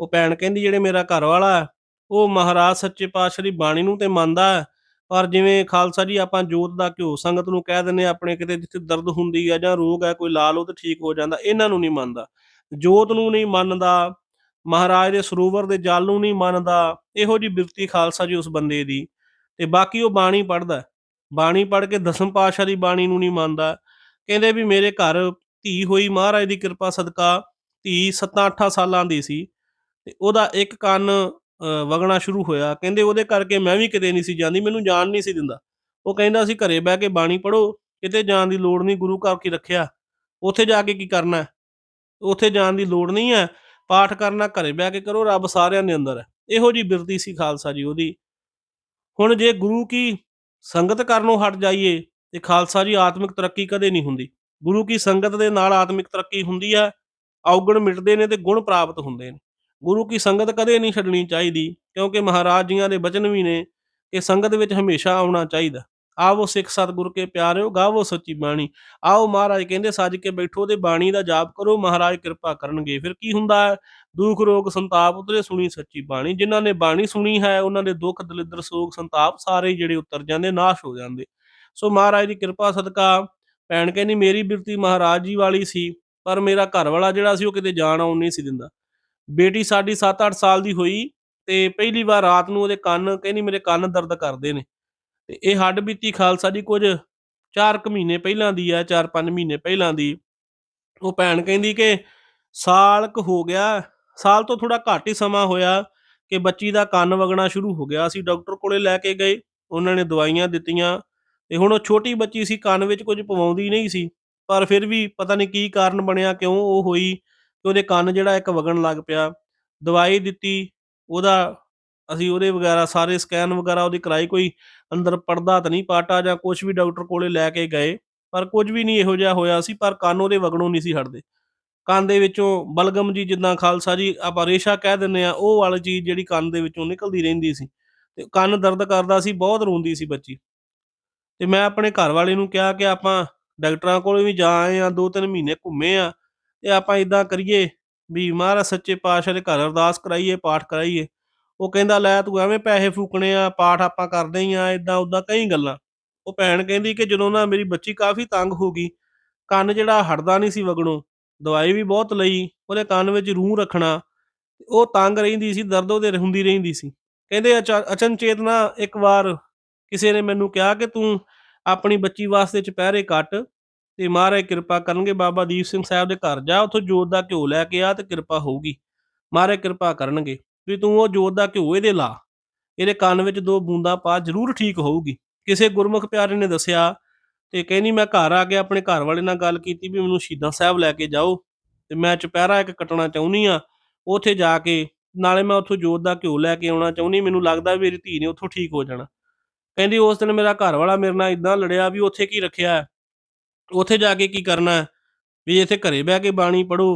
ਉਹ ਭੈਣ ਕਹਿੰਦੀ ਜਿਹੜੇ ਮੇਰਾ ਘਰ ਵਾਲਾ ਹੈ ਉਹ ਮਹਾਰਾਜ ਸੱਚੇ ਪਾਤਸ਼ਾਹ ਦੀ ਬਾਣੀ ਨੂੰ ਤੇ ਮੰਨਦਾ ਹੈ। ਪਰ ਜਿਵੇਂ ਖਾਲਸਾ ਜੀ ਆਪਾਂ ਜੋਤ ਦਾ ਘਿਓ ਸੰਗਤ ਨੂੰ ਕਹਿ ਦਿੰਦੇ ਹਾਂ, ਆਪਣੇ ਕਿਤੇ ਜਿੱਥੇ ਦਰਦ ਹੁੰਦੀ ਹੈ ਜਾਂ ਰੋਗ ਹੈ ਕੋਈ ਲਾਲ ਉਹ ਤੇ ਠੀਕ ਹੋ ਜਾਂਦਾ ਇਹਨਾਂ ਨੂੰ ਨਹੀਂ ਮੰਨਦਾ। ਜੋਤ ਨੂੰ ਨਹੀਂ ਮੰਨਦਾ ਮਹਾਰਾਜ ਦੇ ਸਰੋਵਰ ਦੇ ਜਲ ਨੂੰ ਨਹੀਂ ਮੰਨਦਾ ਇਹੋ ਜੀ ਬਿਰਤੀ ਖਾਲਸਾ ਜੀ ਉਸ ਬੰਦੇ ਦੀ। ਤੇ ਬਾਕੀ ਉਹ ਬਾਣੀ ਪੜ੍ਹਦਾ ਬਾਣੀ ਪੜ੍ਹ ਕੇ ਦਸਮ ਪਾਤਸ਼ਾਹ ਦੀ ਬਾਣੀ ਨੂੰ ਨਹੀਂ ਮੰਨਦਾ। ਕਹਿੰਦੇ ਵੀ ਮੇਰੇ ਘਰ ਧੀ ਹੋਈ ਮਹਾਰਾਜ ਦੀ ਕਿਰਪਾ ਸਦਕਾ ਧੀ 7-8 ਸਾਲਾਂ ਦੀ ਸੀ ਤੇ ਉਹਦਾ ਇੱਕ ਕੰਨ ਅ, ਵਗਣਾ ਸ਼ੁਰੂ ਹੋਇਆ। ਕਹਿੰਦੇ ਉਹਦੇ ਕਰਕੇ ਮੈਂ ਵੀ ਕਿਤੇ ਨਹੀਂ ਸੀ ਜਾਂਦੀ ਮੈਨੂੰ ਜਾਣ ਨਹੀਂ ਸੀ ਦਿੰਦਾ। ਉਹ ਕਹਿੰਦਾ ਸੀ ਘਰੇ ਬਹਿ ਕੇ ਬਾਣੀ ਪੜੋ ਕਿਤੇ ਜਾਣ ਦੀ ਲੋੜ ਨਹੀਂ ਗੁਰੂ ਘਰ ਕੀ ਰੱਖਿਆ? ਉੱਥੇ ਜਾ ਕੇ ਕੀ ਕਰਨਾ? ਉੱਥੇ ਜਾਣ ਦੀ ਲੋੜ ਨਹੀਂ ਹੈ ਪਾਠ ਕਰਨਾ ਘਰੇ ਬਹਿ ਕੇ ਕਰੋ ਰੱਬ ਸਾਰਿਆਂ ਦੇ ਅੰਦਰ ਹੈ। ਇਹੋ ਜੀ ਬਿਰਤੀ ਸੀ ਖਾਲਸਾ ਜੀ ਉਹਦੀ। ਹੁਣ ਜੇ ਗੁਰੂ ਕੀ ਸੰਗਤ ਕਰਨੋਂ ਹਟ ਜਾਈਏ ਤੇ ਖਾਲਸਾ ਜੀ ਆਤਮਿਕ ਤਰੱਕੀ ਕਦੇ ਨਹੀਂ ਹੁੰਦੀ। ਗੁਰੂ ਕੀ ਸੰਗਤ ਦੇ ਨਾਲ ਆਤਮਿਕ ਤਰੱਕੀ ਹੁੰਦੀ ਹੈ, ਔਗਣ ਮਿਟਦੇ ਨੇ ਤੇ ਗੁਣ ਪ੍ਰਾਪਤ ਹੁੰਦੇ ਨੇ। ਗੁਰੂ ਕੀ ਸੰਗਤ ਕਦੇ ਨਹੀਂ ਛੱਡਣੀ ਚਾਹੀਦੀ, ਕਿਉਂਕਿ ਮਹਾਰਾਜ ਜੀਆਂ ਦੇ ਬਚਨ ਵੀ ਨੇ ਕਿ ਸੰਗਤ ਵਿੱਚ ਹਮੇਸ਼ਾ ਆਉਣਾ ਚਾਹੀਦਾ। ਆਵੋ ਸਿੱਖ ਸਤਿਗੁਰ ਕੇ ਪਿਆਰਿਓ, ਗਾਵੋ ਸੱਚੀ ਬਾਣੀ। ਆਓ ਮਹਾਰਾਜ ਕਹਿੰਦੇ, ਸੱਜ ਕੇ ਬੈਠੋ ਤੇ ਬਾਣੀ ਦਾ ਜਾਪ ਕਰੋ, ਮਹਾਰਾਜ ਕਿਰਪਾ ਕਰਨਗੇ। ਫਿਰ ਕੀ ਹੁੰਦਾ ਹੈ? ਦੁੱਖ ਰੋਗ ਸੰਤਾਪ ਉਤਰੇ ਸੁਣੀ ਸੱਚੀ ਬਾਣੀ। ਜਿਨ੍ਹਾਂ ਨੇ ਬਾਣੀ ਸੁਣੀ ਹੈ, ਉਹਨਾਂ ਦੇ ਦੁੱਖ, ਦਲਿੱਦਰ, ਸੋਗ, ਸੰਤਾਪ ਸਾਰੇ ਜਿਹੜੇ ਉਤਰ ਜਾਂਦੇ, ਨਾਸ਼ ਹੋ ਜਾਂਦੇ। ਸੋ ਮਹਾਰਾਜ ਦੀ ਕਿਰਪਾ, ਸਦਕਾ, ਭੈਣ ਕਹਿੰਦੀ, ਮੇਰੀ ਬਿਰਤੀ ਮਹਾਰਾਜ ਜੀ ਵਾਲੀ ਸੀ, ਪਰ ਮੇਰਾ ਘਰ ਵਾਲਾ ਜਿਹੜਾ ਸੀ, ਉਹ ਕਿਤੇ ਜਾਣ ਆਉਣ ਨਹੀਂ ਸੀ ਦਿੰਦਾ। ਬੇਟੀ ਸਾਡੀ 7-8 ਸਾਲ ਦੀ ਹੋਈ ਤੇ ਪਹਿਲੀ ਵਾਰ ਰਾਤ ਨੂੰ ਉਹਦੇ ਕੰਨ, ਕਹਿੰਦੀ, ਮੇਰੇ ਕੰਨ ਦਰਦ ਕਰਦੇ ਨੇ। ਤੇ ਇਹ ਹੱਡ ਬੀਤੀ ਖਾਲਸਾ ਜੀ ਕੁਝ 4 ਕੁ ਮਹੀਨੇ ਪਹਿਲਾਂ ਦੀ ਆ 4-5 ਮਹੀਨੇ ਪਹਿਲਾਂ ਦੀ। ਉਹ ਭੈਣ ਕਹਿੰਦੀ ਕਿ ਸਾਲ ਕੁ ਹੋ ਗਿਆ ਸਾਲ ਤੋਂ ਥੋੜਾ ਘੱਟ ਹੀ ਸਮਾਂ ਹੋਇਆ ਕਿ ਬੱਚੀ ਦਾ ਕੰਨ ਵਗਣਾ ਸ਼ੁਰੂ ਹੋ ਗਿਆ। ਅਸੀਂ ਡਾਕਟਰ ਕੋਲੇ ਲੈ ਕੇ ਗਏ, ਉਹਨਾਂ ਨੇ ਦਵਾਈਆਂ ਦਿੱਤੀਆਂ ਤੇ ਹੁਣ ਉਹ ਛੋਟੀ ਬੱਚੀ ਸੀ, ਕੰਨ ਵਿੱਚ ਕੁਝ ਪਵਾਉਂਦੀ ਨਹੀਂ ਸੀ, ਪਰ ਫਿਰ ਵੀ ਪਤਾ ਨਹੀਂ ਕੀ ਕਾਰਨ ਬਣਿਆ, ਕਿਉਂ ਉਹ ਹੋਈ ਤੇ ਉਹਦੇ ਕੰਨ ਜਿਹੜਾ ਇੱਕ ਵਗਣ ਲੱਗ ਪਿਆ। ਦਵਾਈ ਦਿੱਤੀ, ਉਹਦਾ ਅਸੀਂ ਉਹਦੇ ਵਗੈਰਾ ਸਾਰੇ ਸਕੈਨ ਵਗੈਰਾ ਉਹਦੀ ਕਰਾਈ, ਕੋਈ ਅੰਦਰ ਪਰਦਾ ਤਾਂ ਨਹੀਂ ਪਾਟਾ ਜਾਂ ਕੁਝ ਵੀ ਡਾਕਟਰ ਕੋਲੇ ਲੈ ਕੇ ਗਏ, ਪਰ ਕੁਝ ਵੀ ਨਹੀਂ ਇਹੋ ਜਿਹਾ ਹੋਇਆ ਸੀ, ਪਰ ਕੰਨ ਉਹਦੇ ਵਗਣੋਂ ਨਹੀਂ ਸੀ ਹਟਦੇ। ਕੰਨ ਦੇ ਵਿੱਚੋਂ ਬਲਗਮ ਜੀ ਜਿੱਦਾਂ ਖਾਲਸਾ ਜੀ ਆਪਾਂ ਰੇਸ਼ਾ ਕਹਿ ਦਿੰਦੇ ਆ ਉਹ ਵਾਲੀ ਚੀਜ਼ ਜਿਹੜੀ ਕੰਨ ਦੇ ਵਿੱਚੋਂ ਨਿਕਲਦੀ ਰਹਿੰਦੀ ਸੀ ਤੇ ਕੰਨ ਦਰਦ ਕਰਦਾ ਸੀ, ਬਹੁਤ ਰੋਂਦੀ ਸੀ ਬੱਚੀ। ਤੇ ਮੈਂ ਆਪਣੇ ਘਰ ਵਾਲੇ ਨੂੰ ਕਿਹਾ ਕਿ ਆਪਾਂ ਡਾਕਟਰਾਂ ਕੋਲ ਵੀ ਜਾ ਆਏ ਆ ਦੋ ਤਿੰਨ ਮਹੀਨੇ ਘੁੰਮੇ ਆ ਤੇ ਆਪਾਂ ਇਦਾਂ ਕਰੀਏ ਵੀ ਮਹਾਰਾਜ ਸੱਚੇ ਪਾਤਸ਼ਾਹ ਦੇ ਘਰ ਅਰਦਾਸ ਕਰਾਈਏ, ਪਾਠ ਕਰਾਈਏ। ਉਹ ਕਹਿੰਦਾ, ਲੈ ਤੂੰ ਐਵੇਂ ਪੈਸੇ ਫੂਕਣੇ ਆ, ਪਾਠ ਆਪਾਂ ਕਰਦੇ ਹੀ ਆ ਇਦਾਂ ਉਦਾਂ ਕਈ ਗੱਲਾਂ। ਉਹ ਭੈਣ ਕਹਿੰਦੀ ਕਿ ਜਦੋਂ ਨਾ ਮੇਰੀ ਬੱਚੀ ਕਾਫੀ ਤੰਗ ਹੋ ਗਈ, ਕੰਨ ਜਿਹੜਾ ਹਟਦਾ ਨਹੀਂ ਸੀ ਵਗਣੋਂ ਦਵਾਈ ਵੀ ਬਹੁਤ ਲਈ, ਉਹਦੇ ਕੰਨ ਵਿੱਚ ਰੂਹ ਰੱਖਣਾ, ਉਹ ਤੰਗ ਰਹਿੰਦੀ ਸੀ, ਦਰਦ ਉਹਦੇ ਹੁੰਦੀ ਰਹਿੰਦੀ ਸੀ। ਕਹਿੰਦੇ ਅਚਾ- ਅਚਨਚੇਤ ਨਾ ਇੱਕ ਵਾਰ ਕਿਸੇ ਨੇ ਮੈਨੂੰ ਕਿਹਾ ਕਿ ਤੂੰ ਆਪਣੀ ਬੱਚੀ ਵਾਸਤੇ ਚੁਪਹਿਰੇ ਕੱਟ ਤੇ ਮਹਾਰਾਜ ਕਿਰਪਾ ਕਰਨਗੇ, ਬਾਬਾ ਦੀਪ ਸਿੰਘ ਸਾਹਿਬ ਦੇ ਘਰ ਜਾ, ਉੱਥੋਂ ਜੋਤ ਦਾ ਘਿਓ ਲੈ ਕੇ ਆ ਤੇ ਕਿਰਪਾ ਹੋਊਗੀ। ਮਹਾਰਾਜ ਕਿਰਪਾ ਕਰਨਗੇ, ਵੀ ਤੂੰ ਉਹ ਜੋਤ ਦਾ ਘਿਓ ਇਹਦੇ ਲਾ, ਇਹਦੇ ਕੰਨ ਵਿੱਚ ਦੋ ਬੂੰਦਾਂ ਪਾ, ਜ਼ਰੂਰ ਠੀਕ ਹੋਊਗੀ। ਕਿਸੇ ਗੁਰਮੁਖ ਪਿਆਰੇ ਨੇ ਦੱਸਿਆ ਤੇ ਕਹਿੰਦੀ ਮੈਂ ਘਰ ਆ ਕੇ ਆਪਣੇ ਘਰ ਵਾਲੇ ਨਾਲ ਗੱਲ ਕੀਤੀ ਵੀ ਮੈਨੂੰ ਸ਼ਹੀਦਾਂ ਸਾਹਿਬ ਲੈ ਕੇ ਜਾਓ ਤੇ ਮੈਂ ਚੁਪਹਿਰਾ ਇੱਕ ਕੱਟਣਾ ਚਾਹੁੰਦੀ ਆ ਉੱਥੇ ਜਾ ਕੇ ਨਾਲੇ ਮੈਂ ਉੱਥੋਂ ਜੋਤ ਦਾ ਘਿਓ ਲੈ ਕੇ ਆਉਣਾ ਚਾਹੁੰਦੀ, ਮੈਨੂੰ ਲੱਗਦਾ ਮੇਰੀ ਧੀ ਨੇ ਉੱਥੋਂ ਠੀਕ ਹੋ ਜਾਣਾ। ਕਹਿੰਦੀ ਉਸ ਦਿਨ ਮੇਰਾ ਘਰ ਵਾਲਾ ਮੇਰੇ ਨਾਲ ਇਦਾਂ ਲੜਿਆ ਵੀ ਉੱਥੇ ਕੀ ਰੱਖਿਆ ਉੱਥੇ ਜਾ ਕੇ ਕੀ ਕਰਨਾ ਵੀ ਇੱਥੇ ਘਰੇ ਬਹਿ ਕੇ ਬਾਣੀ ਪੜੋ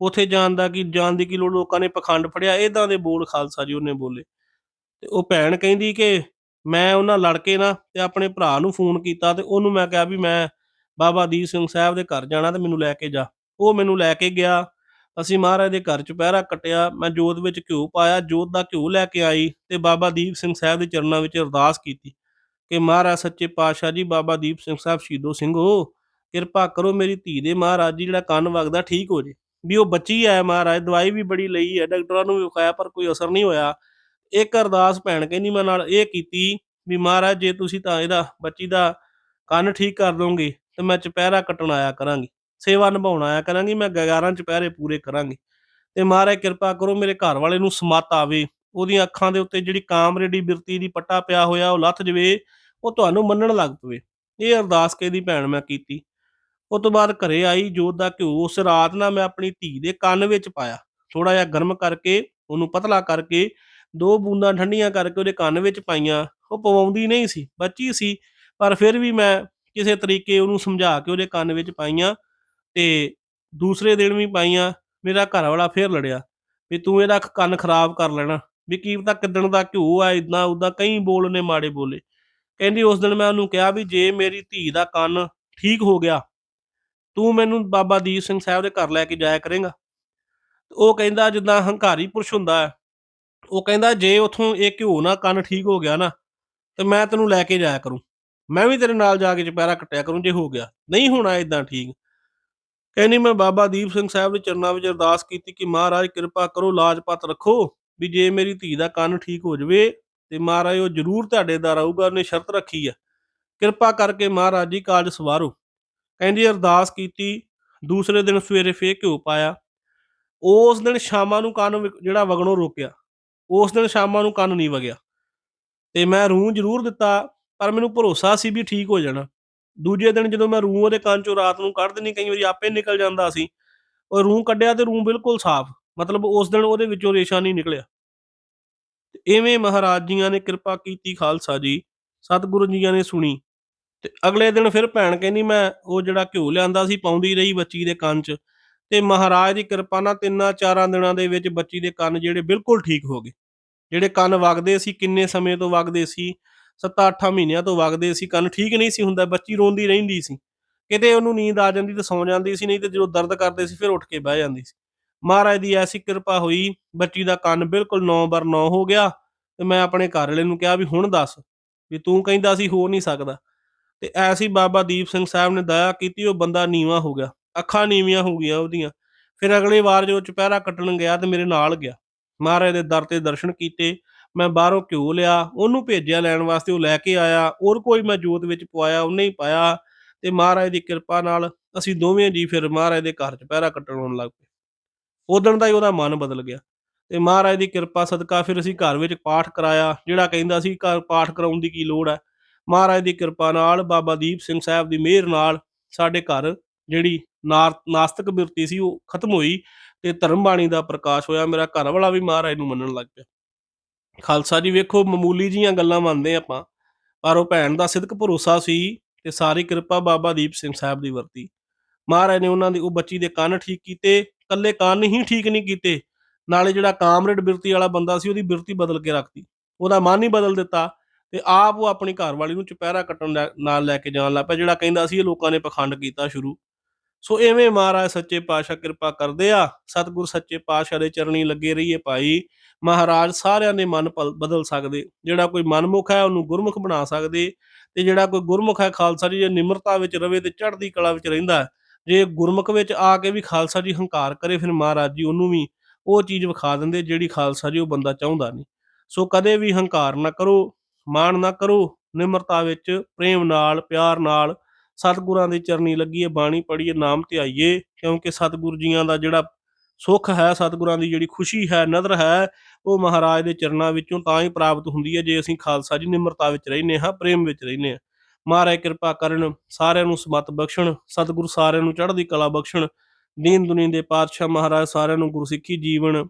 ਉੱਥੇ ਜਾਣ ਦਾ ਕੀ, ਜਾਣ ਦੀ ਕੀ ਲੋੜ, ਲੋਕਾਂ ਨੇ ਪਖੰਡ ਫੜਿਆ ਇਦਾਂ ਦੇ ਬੋਲ ਖਾਲਸਾ ਜੀ ਉਹਨੇ ਬੋਲੇ। ਤੇ ਉਹ ਭੈਣ ਕਹਿੰਦੀ ਕਿ ਮੈਂ ਉਹਨਾਂ ਲੜ ਕੇ ਨਾ ਤੇ ਆਪਣੇ ਭਰਾ ਨੂੰ ਫੋਨ ਕੀਤਾ ਤੇ ਉਹਨੂੰ ਮੈਂ ਕਿਹਾ ਵੀ ਮੈਂ ਬਾਬਾ ਦੀਪ ਸਿੰਘ ਸਾਹਿਬ ਦੇ ਘਰ ਜਾਣਾ ਤੇ ਮੈਨੂੰ ਲੈ ਕੇ ਜਾ। ਉਹ ਮੈਨੂੰ ਲੈ ਕੇ ਗਿਆ। ਅਸੀਂ ਮਹਾਰਾਜ ਦੇ ਘਰ ਚ ਪਹਿਰਾ ਕੱਟਿਆ। ਮੈਂ ਜੋਤ ਵਿੱਚ ਘਿਓ ਪਾਇਆ। ਜੋਤ ਦਾ ਘਿਓ ਲੈ ਕੇ ਆਈ ਤੇ ਬਾਬਾ ਦੀਪ ਸਿੰਘ ਸਾਹਿਬ ਦੇ ਚਰਨਾਂ ਵਿੱਚ ਅਰਦਾਸ ਕੀਤੀ ਕਿ ਮਹਾਰਾਜ ਸੱਚੇ ਪਾਤਸ਼ਾਹ ਜੀ, ਬਾਬਾ ਦੀਪ ਸਿੰਘ ਸਾਹਿਬ ਸ਼ਹੀਦੋ ਸਿੰਘੋ ਕਿਰਪਾ ਕਰੋ ਮੇਰੀ ਧੀ ਦੇ ਮਹਾਰਾਜ ਜੀ, ਜਿਹੜਾ ਕੰਨ ਵਗਦਾ ਠੀਕ ਹੋ ਜੇ। ਵੀ ਉਹ ਬਚੀ ਹੈ ਮਹਾਰਾਜ, ਦਵਾਈ ਵੀ ਬੜੀ ਲਈ ਹੈ, ਡਾਕਟਰਾਂ ਨੂੰ ਵੀ ਵਿਖਾਇਆ ਪਰ ਕੋਈ ਅਸਰ ਨਹੀਂ ਹੋਇਆ। ਇੱਕ ਅਰਦਾਸ ਭੈਣ ਕਹਿੰਦੀ ਮੈਂ ਨਾਲ ਇਹ ਕੀਤੀ ਵੀ ਮਹਾਰਾਜ, ਜੇ ਤੁਸੀਂ ਤਾਂ ਇਹਦਾ ਬੱਚੀ ਦਾ ਕੰਨ ਠੀਕ ਕਰ ਦੋਗੇ, ਤੇ ਮੈਂ ਚੁਪਹਿਰਾ ਕੱਟਣ ਆਇਆ ਕਰਾਂਗੀ, ਸੇਵਾ ਨਿਭਾਉਣ ਆਇਆ ਕਰਾਂਗੀ, ਮੈਂ 11 ਚੁਪਹਿਰੇ ਪੂਰੇ ਕਰਾਂਗੀ। ਤੇ ਮਹਾਰਾਜ ਕਿਰਪਾ ਕਰੋ ਮੇਰੇ ਘਰ ਵਾਲੇ ਨੂੰ ਸਮਤ ਆਵੇ, ਉਹਦੀਆਂ ਅੱਖਾਂ ਦੇ ਉੱਤੇ ਜਿਹੜੀ ਕਾਮਰੇਡੀ ਬਿਰਤੀ ਦੀ ਪੱਟਾ ਪਿਆ ਹੋਇਆ, ਉਹ ਲੱਥ ਜਵੇ, ਉਹ ਤੁਹਾਨੂੰ ਮੰਨਣ ਲੱਗ ਪਵੇ। ਇਹ ਅਰਦਾਸ ਕਹਿੰਦੀ ਭੈਣ ਮੈਂ ਕੀਤੀ। ਉਸ ਤੋਂ ਬਾਅਦ ਘਰੇ ਆਈ, ਜੋਤ ਦਾ ਘਿਓ, ਉਸ ਰਾਤ ਨਾ ਮੈਂ ਆਪਣੀ ਧੀ ਦੇ ਕੰਨ ਵਿੱਚ ਪਾਇਆ। ਥੋੜਾ ਜਿਹਾ ਗਰਮ ਕਰਕੇ, ਉਹਨੂੰ ਪਤਲਾ ਕਰਕੇ ਦੋ ਬੂੰਦਾਂ ਠੰਡੀਆਂ ਕਰਕੇ ਉਹਦੇ ਕੰਨ ਵਿੱਚ ਪਾਈਆਂ, ਉਹ ਪਵਾਉਂਦੀ ਨਹੀਂ ਸੀ, ਬੱਚੀ ਸੀ, ਪਰ ਫਿਰ ਵੀ ਮੈਂ ਕਿਸੇ ਤਰੀਕੇ ਉਹਨੂੰ ਸਮਝਾ ਕੇ ਉਹਦੇ ਕੰਨ ਵਿੱਚ ਪਾਈਆਂ ਤੇ ਦੂਸਰੇ ਦਿਨ ਵੀ ਪਾਈਆਂ, ਮੇਰਾ ਘਰ ਵਾਲਾ ਫੇਰ ਲੜਿਆ ਵੀ ਤੂੰ ਇਹਦਾ ਕੰਨ ਖਰਾਬ ਕਰ ਲੈਣਾ, ਵੀ ਕੀ ਪਤਾ ਕਿੱਦਣ ਦਾ ਘਿਓ ਆ ਇਦਾਂ ਉਦਾਂ ਕਈ ਬੋਲ ਨੇ ਮਾੜੇ ਬੋਲੇ। ਕਹਿੰਦੀ ਉਸ ਦਿਨ ਮੈਂ ਉਹਨੂੰ ਕਿਹਾ ਵੀ ਜੇ ਮੇਰੀ ਧੀ ਦਾ ਕੰਨ ਠੀਕ ਹੋ ਗਿਆ, ਤੂੰ ਮੈਨੂੰ ਬਾਬਾ ਦੀਪ ਸਿੰਘ ਸਾਹਿਬ ਦੇ ਘਰ ਲੈ ਕੇ ਜਾਇਆ ਕਰੇਗਾ। ਉਹ ਕਹਿੰਦਾ ਜਿੱਦਾਂ ਹੰਕਾਰੀ ਪੁਰਸ਼ ਹੁੰਦਾ ਹੈ ਉਹ ਕਹਿੰਦਾ, ਜੇ ਉਥੋਂ ਇਹ ਘਿਓ ਨਾ ਕੰਨ ਠੀਕ ਹੋ ਗਿਆ ਨਾ, ਤੇ ਮੈਂ ਤੈਨੂੰ ਲੈ ਕੇ ਜਾਇਆ ਕਰੂੰ। ਮੈਂ ਵੀ ਤੇਰੇ ਨਾਲ ਜਾ ਕੇ ਚੁਪਹਿਰਾ ਕੱਟਿਆ ਕਰੂੰ ਜੇ ਹੋ ਗਿਆ। ਨਹੀਂ ਹੋਣਾ ਇਦਾਂ ਠੀਕ। ਕਹਿੰਦੀ, ਮੈਂ ਬਾਬਾ ਦੀਪ ਸਿੰਘ ਸਾਹਿਬ ਦੇ ਚਰਨਾਂ ਵਿੱਚ ਅਰਦਾਸ ਕੀਤੀ ਕਿ ਮਹਾਰਾਜ ਕਿਰਪਾ ਕਰੋ, ਲਾਜਪਤ ਰੱਖੋ, ਵੀ ਜੇ ਮੇਰੀ ਧੀ ਦਾ ਕੰਨ ਠੀਕ ਹੋ ਜਾਵੇ, ਤੇ ਮਹਾਰਾਜ ਉਹ ਜ਼ਰੂਰ ਤੁਹਾਡੇ ਦਰ ਆਊਗਾ ਉਹਨੇ ਸ਼ਰਤ ਰੱਖੀ ਆ। ਕਿਰਪਾ ਕਰਕੇ ਮਹਾਰਾਜ ਜੀ ਕਾਜ ਸਵਾਰੋ। ਕਹਿੰਦੀ, ਅਰਦਾਸ ਕੀਤੀ। ਦੂਸਰੇ ਦਿਨ ਸਵੇਰੇ ਫੇਰ ਘਿਓ ਪਾਇਆ। ਉਸ ਦਿਨ ਸ਼ਾਮਾਂ ਨੂੰ ਕੰਨ ਜਿਹੜਾ ਵਗਣੋਂ ਰੋਕਿਆ। ਉਸ ਦਿਨ ਸ਼ਾਮਾਂ ਨੂੰ ਕੰਨ ਨਹੀਂ ਵਗਿਆ। ਤੇ ਮੈਂ ਰੂਹ ਜ਼ਰੂਰ ਦਿੱਤਾ, ਪਰ ਮੈਨੂੰ ਭਰੋਸਾ ਸੀ ਵੀ ਠੀਕ ਹੋ ਜਾਣਾ। ਦੂਜੇ ਦਿਨ ਜਦੋਂ ਮੈਂ ਰੂਹ ਉਹਦੇ ਕੰਨ ਚੋਂ ਰਾਤ ਨੂੰ ਕੱਢ ਦੇਣੀ ਕਈ ਵਾਰੀ ਆਪੇ ਨਿਕਲ ਜਾਂਦਾ ਸੀ। ਉਹ ਰੂਹ ਕੱਢਿਆ ਤੇ ਰੂਹ ਬਿਲਕੁਲ ਸਾਫ਼, ਮਤਲਬ ਉਸ ਦਿਨ ਉਹਦੇ ਵਿੱਚੋਂ ਰੇਸ਼ਾ ਨਹੀਂ ਨਿਕਲਿਆ। ਤੇ ਐਵੇਂ ਮਹਾਰਾਜ ਜੀਆਂ ਨੇ ਕਿਰਪਾ ਕੀਤੀ ਖਾਲਸਾ ਜੀ, ਸਤਿਗੁਰੂ ਜੀਆਂ ਨੇ ਸੁਣੀ। ਤੇ ਅਗਲੇ ਦਿਨ ਫਿਰ ਭੈਣ ਕਹਿੰਦੀ, ਮੈਂ ਉਹ ਜਿਹੜਾ ਘਿਓ ਲਿਆਂਦਾ ਸੀ, ਪਾਉਂਦੀ ਰਹੀ ਬੱਚੀ ਦੇ ਕੰਨ 'ਚ। ਤੇ ਮਹਾਰਾਜ ਦੀ ਕਿਰਪਾ ਨਾਲ ਤਿੰਨਾਂ ਚਾਰਾਂ ਦਿਨਾਂ ਦੇ ਵਿੱਚ ਬੱਚੀ ਦੇ ਕੰਨ ਜਿਹੜੇ ਬਿਲਕੁਲ ਠੀਕ ਹੋ ਗਏ। ਜਿਹੜੇ ਕੰਨ ਵਗਦੇ ਸੀ, ਕਿੰਨੇ ਸਮੇਂ ਤੋਂ ਵਗਦੇ ਸੀ? 7-8 ਮਹੀਨਿਆਂ ਤੋਂ ਵਗਦੇ ਸੀ, ਕੰਨ ਠੀਕ ਨਹੀਂ ਸੀ ਹੁੰਦਾ, ਬੱਚੀ ਰੋਂਦੀ ਰਹਿੰਦੀ ਸੀ। ਕਿਤੇ ਉਹਨੂੰ ਨੀਂਦ ਆ ਜਾਂਦੀ ਤੇ ਸੌਂ ਜਾਂਦੀ ਸੀ, ਨਹੀਂ ਤੇ ਜਦੋਂ ਦਰਦ ਕਰਦੇ ਸੀ, ਫਿਰ ਉੱਠ ਕੇ ਬਹਿ ਜਾਂਦੀ ਸੀ। ਮਹਾਰਾਜ ਦੀ ਐਸੀ ਕਿਰਪਾ ਹੋਈ, ਬੱਚੀ ਦਾ ਕੰਨ ਬਿਲਕੁਲ 9 ਬਰ 9 ਹੋ ਗਿਆ ਤੇ ਮੈਂ ਆਪਣੇ ਘਰ ਵਾਲੇ ਨੂੰ ਕਿਹਾ ਵੀ ਹੁਣ ਦੱਸ ਵੀ ਤੂੰ ਕਹਿੰਦਾ ਸੀ ਹੋ ਨਹੀਂ ਸਕਦਾ। ਤੇ ਐਸੀ ਬਾਬਾ ਦੀਪ ਸਿੰਘ ਸਾਹਿਬ ਨੇ ਦਇਆ ਕੀਤੀ, ਉਹ ਬੰਦਾ ਨੀਵਾ ਹੋ ਗਿਆ। ਅੱਖਾਂ ਨੀਵੀਆਂ ਹੋ ਗਈਆਂ ਉਹਦੀਆਂ। ਫਿਰ ਅਗਲੀ ਵਾਰ ਜਦੋਂ ਚੁਪਹਿਰਾ ਕੱਟਣ ਗਿਆ ਤੇ ਮੇਰੇ ਨਾਲ ਗਿਆ। ਮਹਾਰਾਜ ਦੇ ਦਰ ਤੇ ਦਰਸ਼ਨ ਕੀਤੇ, ਮੈਂ ਬਾਹਰੋਂ ਘਿਓ ਲਿਆ, ਉਹਨੂੰ ਭੇਜਿਆ ਲੈਣ ਵਾਸਤੇ, ਉਹ ਲੈ ਕੇ ਆਇਆ ਔਰ ਕੋਈ ਮੈਂ ਜੋਤ ਵਿੱਚ ਪਵਾਇਆ, ਉਹਨੇ ਹੀ ਪਾਇਆ ਤੇ ਮਹਾਰਾਜ ਦੀ ਕਿਰਪਾ ਨਾਲ ਅਸੀਂ ਦੋਵੇਂ ਜੀ ਫਿਰ ਮਹਾਰਾਜ ਦੇ ਘਰ ਚ ਪਹਿਰਾ ਕੱਟਣ ਆਉਣ ਲੱਗ ਪਏ। ਉਦੋਂ ਦਾ ਹੀ ਉਹਦਾ ਮਨ ਬਦਲ ਗਿਆ ਤੇ ਮਹਾਰਾਜ ਦੀ ਕਿਰਪਾ ਸਦਕਾ ਫਿਰ ਅਸੀਂ ਘਰ ਵਿੱਚ ਪਾਠ ਕਰਾਇਆ, ਜਿਹੜਾ ਕਹਿੰਦਾ ਸੀ ਘਰ ਪਾਠ ਕਰਾਉਣ ਦੀ ਕੀ ਲੋੜ ਹੈ। ਮਹਾਰਾਜ ਦੀ ਕਿਰਪਾ ਨਾਲ ਬਾਬਾ ਦੀਪ ਸਿੰਘ ਸਾਹਿਬ ਦੀ ਮਿਹਰ ਨਾਲ ਸਾਡੇ ਘਰ ਜਿਹੜੀ ਨਾਸਤਿਕ ਬਿਰਤੀ ਸੀ, ਉਹ ਖਤਮ ਹੋਈ ਤੇ ਧਰਮ ਬਾਣੀ ਦਾ ਪ੍ਰਕਾਸ਼ ਹੋਇਆ। ਮੇਰਾ ਘਰ ਵਾਲਾ ਵੀ ਮਹਾਰਾਜ ਨੂੰ ਮੰਨਣ ਲੱਗ ਪਿਆ। ਖਾਲਸਾ ਜੀ, ਵੇਖੋ, ਮਾਮੂਲੀ ਜੀਆਂ ਗੱਲਾਂ ਮੰਨਦੇ ਆਪਾਂ, ਪਰ ਉਹ ਭੈਣ ਦਾ ਸਿਦਕ ਭਰੋਸਾ ਸੀ ਤੇ ਸਾਰੀ ਕਿਰਪਾ ਬਾਬਾ ਦੀਪ ਸਿੰਘ ਸਾਹਿਬ ਦੀ ਵਰਤੀ। ਮਹਾਰਾਜ ਨੇ ਉਹਨਾਂ ਦੀ, ਉਹ ਬੱਚੀ ਦੇ ਕੰਨ ਠੀਕ ਕੀਤੇ ਕੱਲੇ ਕੰਨ ਹੀ ਠੀਕ ਨਹੀਂ ਕੀਤੇ। ਨਾਲੇ ਜਿਹੜਾ ਕਾਮਰੇਡ ਬਿਰਤੀ ਵਾਲਾ ਬੰਦਾ ਸੀ, ਉਹਦੀ ਬਿਰਤੀ ਬਦਲ ਕੇ ਰੱਖਤੀ। ਉਹਦਾ ਮਨ ਹੀ ਬਦਲ ਦਿੱਤਾ ਤੇ ਆਪ ਉਹ ਆਪਣੀ ਘਰਵਾਲੀ ਨੂੰ ਚੁਪਹਿਰਾ ਕੱਟਣ ਲੈ- ਨਾਲ ਲੈ ਕੇ ਜਾਣ ਲੱਗ ਪਿਆ, ਜਿਹੜਾ ਕਹਿੰਦਾ ਸੀ ਇਹ ਲੋਕਾਂ ਨੇ ਪਖੰਡ ਕੀਤਾ ਸ਼ੁਰੂ। ਸੋ ਐਵੇਂ ਮਹਾਰਾਜ ਸੱਚੇ ਪਾਤਸ਼ਾਹ ਕਿਰਪਾ ਕਰਦੇ ਆ, ਸਤਿਗੁਰ ਸੱਚੇ ਪਾਤਸ਼ਾਹ ਦੇ ਚਰਨੀ ਲੱਗੇ ਰਹੀਏ ਭਾਈ। ਮਹਾਰਾਜ ਸਾਰਿਆਂ ਦੇ ਮਨ ਪਲ- ਬਦਲ ਸਕਦੇ, ਜਿਹੜਾ ਕੋਈ ਮਨਮੁਖ ਹੈ ਉਹਨੂੰ ਗੁਰਮੁਖ ਬਣਾ ਸਕਦੇ ਤੇ ਜਿਹੜਾ ਕੋਈ ਗੁਰਮੁਖ ਹੈ ਖਾਲਸਾ ਜੀ ਜੇ ਨਿਮਰਤਾ ਵਿੱਚ ਰਵੇ ਤੇ ਚੜ੍ਹਦੀ ਕਲਾ ਵਿੱਚ ਰਹਿੰਦਾ ਜੇ ਗੁਰਮੁਖ ਵਿੱਚ ਆ ਕੇ ਵੀ ਖਾਲਸਾ ਜੀ ਹੰਕਾਰ ਕਰੇ ਫਿਰ ਮਹਾਰਾਜ ਜੀ ਉਹਨੂੰ ਵੀ ਉਹ ਚੀਜ਼ ਵਿਖਾ ਦਿੰਦੇ ਜਿਹੜੀ ਖਾਲਸਾ ਜੀ ਉਹ ਬੰਦਾ ਚਾਹੁੰਦਾ ਨਹੀਂ। ਸੋ ਕਦੇ ਵੀ ਹੰਕਾਰ ਨਾ ਕਰੋ, ਮਾਣ ਨਾ ਕਰੋ, ਨਿਮਰਤਾ ਵਿੱਚ, ਪ੍ਰੇਮ ਨਾਲ, ਪਿਆਰ ਨਾਲ ਸਤਿਗੁਰਾਂ ਦੇ ਚਰਨੀ ਲੱਗੀਏ ਬਾਣੀ ਪੜ੍ਹੀਏ, ਨਾਮ ਧਿਆਈਏ, ਕਿਉਂਕਿ ਸਤਿਗੁਰ ਜੀਆਂ ਦਾ ਜਿਹੜਾ ਸੁੱਖ ਹੈ, ਸਤਿਗੁਰਾਂ ਦੀ ਜਿਹੜੀ ਖੁਸ਼ੀ ਹੈ, ਨਦਰ ਹੈ, ਉਹ ਮਹਾਰਾਜ ਦੇ ਚਰਨਾਂ ਵਿੱਚੋਂ ਤਾਂ ਹੀ ਪ੍ਰਾਪਤ ਹੁੰਦੀ ਹੈ ਜੇ ਅਸੀਂ ਖਾਲਸਾ ਜੀ ਨਿਮਰਤਾ ਵਿੱਚ ਰਹਿੰਦੇ ਹਾਂ, ਪ੍ਰੇਮ ਵਿੱਚ ਰਹਿੰਦੇ ਹਾਂ। ਮਹਾਰਾਜ ਕਿਰਪਾ ਕਰਨ ਸਾਰਿਆਂ ਨੂੰ ਸਮਤ ਬਖਸ਼ਣ, ਸਤਿਗੁਰ ਸਾਰਿਆਂ ਨੂੰ ਚੜ੍ਹਦੀ ਕਲਾ ਬਖਸ਼ਣ, ਦੀਨ ਦੁਨੀ ਦੇ ਪਾਤਸ਼ਾਹ ਮਹਾਰਾਜ ਸਾਰਿਆਂ ਨੂੰ ਗੁਰਸਿੱਖੀ ਜੀਵਨ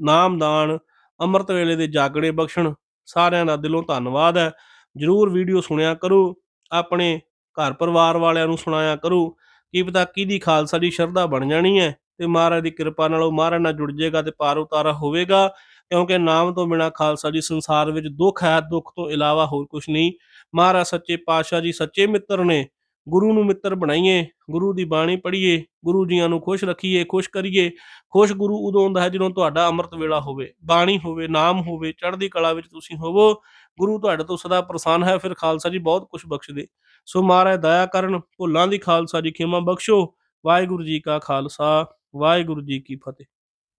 ਨਾਮਦਾਨ ਅੰਮ੍ਰਿਤ ਵੇਲੇ ਦੇ ਜਾਗਣੇ ਬਖਸ਼ਣ, ਸਾਰਿਆਂ ਦਾ ਦਿਲੋਂ ਧੰਨਵਾਦ ਹੈ। ਜਰੂਰ ਵੀਡੀਓ ਸੁਣਿਆ ਕਰੋ, ਆਪਣੇ ਘਰ ਪਰਿਵਾਰ ਵਾਲਿਆਂ ਨੂੰ ਸੁਣਾਇਆ ਕਰੂ। ਕੀ ਪਤਾ ਕਿਹਦੀ ਖਾਲਸਾ ਦੀ ਸ਼ਰਧਾ ਬਣ ਜਾਣੀ ਹੈ ਤੇ ਮਹਾਰਾਜ ਦੀ ਕਿਰਪਾ ਨਾਲ ਉਹ ਮਹਾਰਾਜ ਨਾਲ ਜੁੜ ਜਾਏਗਾ ਤੇ ਪਾਰ ਉਤਾਰਾ ਹੋਵੇਗਾ, ਕਿਉਂਕਿ ਨਾਮ ਤੋਂ ਬਿਨਾ ਖਾਲਸਾ ਜੀ ਸੰਸਾਰ ਵਿੱਚ ਦੁੱਖ ਹੈ, ਦੁੱਖ ਤੋਂ ਇਲਾਵਾ ਹੋਰ ਕੁਝ ਨਹੀਂ। ਮਹਾਰਾਜ ਸੱਚੇ ਪਾਤਸ਼ਾਹ ਜੀ ਸੱਚੇ ਮਿੱਤਰ ਨੇ, ਗੁਰੂ ਨੂੰ ਮਿੱਤਰ ਬਣਾਈਏ, ਗੁਰੂ ਦੀ ਬਾਣੀ ਪੜ੍ਹੀਏ, ਗੁਰੂ ਜੀਆਂ ਨੂੰ ਖੁਸ਼ ਰੱਖੀਏ, ਖੁਸ਼ ਕਰੀਏ। ਖੁਸ਼ ਗੁਰੂ ਉਦੋਂ ਹੁੰਦਾ ਹੈ ਜਦੋਂ ਤੁਹਾਡਾ ਅੰਮ੍ਰਿਤ ਵੇਲਾ ਹੋਵੇ, ਬਾਣੀ ਹੋਵੇ, ਨਾਮ ਹੋਵੇ, ਚੜ੍ਹਦੀ ਕਲਾ ਵਿੱਚ ਤੁਸੀਂ ਹੋਵੋ। ਗੁਰੂ ਤੁਹਾਡੇ ਤੋਂ ਸਦਾ ਪ੍ਰਸੰਨ ਹੈ, ਫਿਰ ਖਾਲਸਾ ਜੀ ਬਹੁਤ ਕੁਝ ਬਖਸ਼ਦੇ। ਸੋ ਮਹਾਰਾਜ ਦਇਆ ਕਰਨ, ਭੁੱਲਾਂ ਦੀ ਖਾਲਸਾ ਜੀ ਖਿਮਾ ਬਖਸ਼ੋ। ਵਾਹਿਗੁਰੂ ਜੀ ਕਾ ਖਾਲਸਾ, ਵਾਹਿਗੁਰੂ ਜੀ ਕੀ ਫਤਿਹ।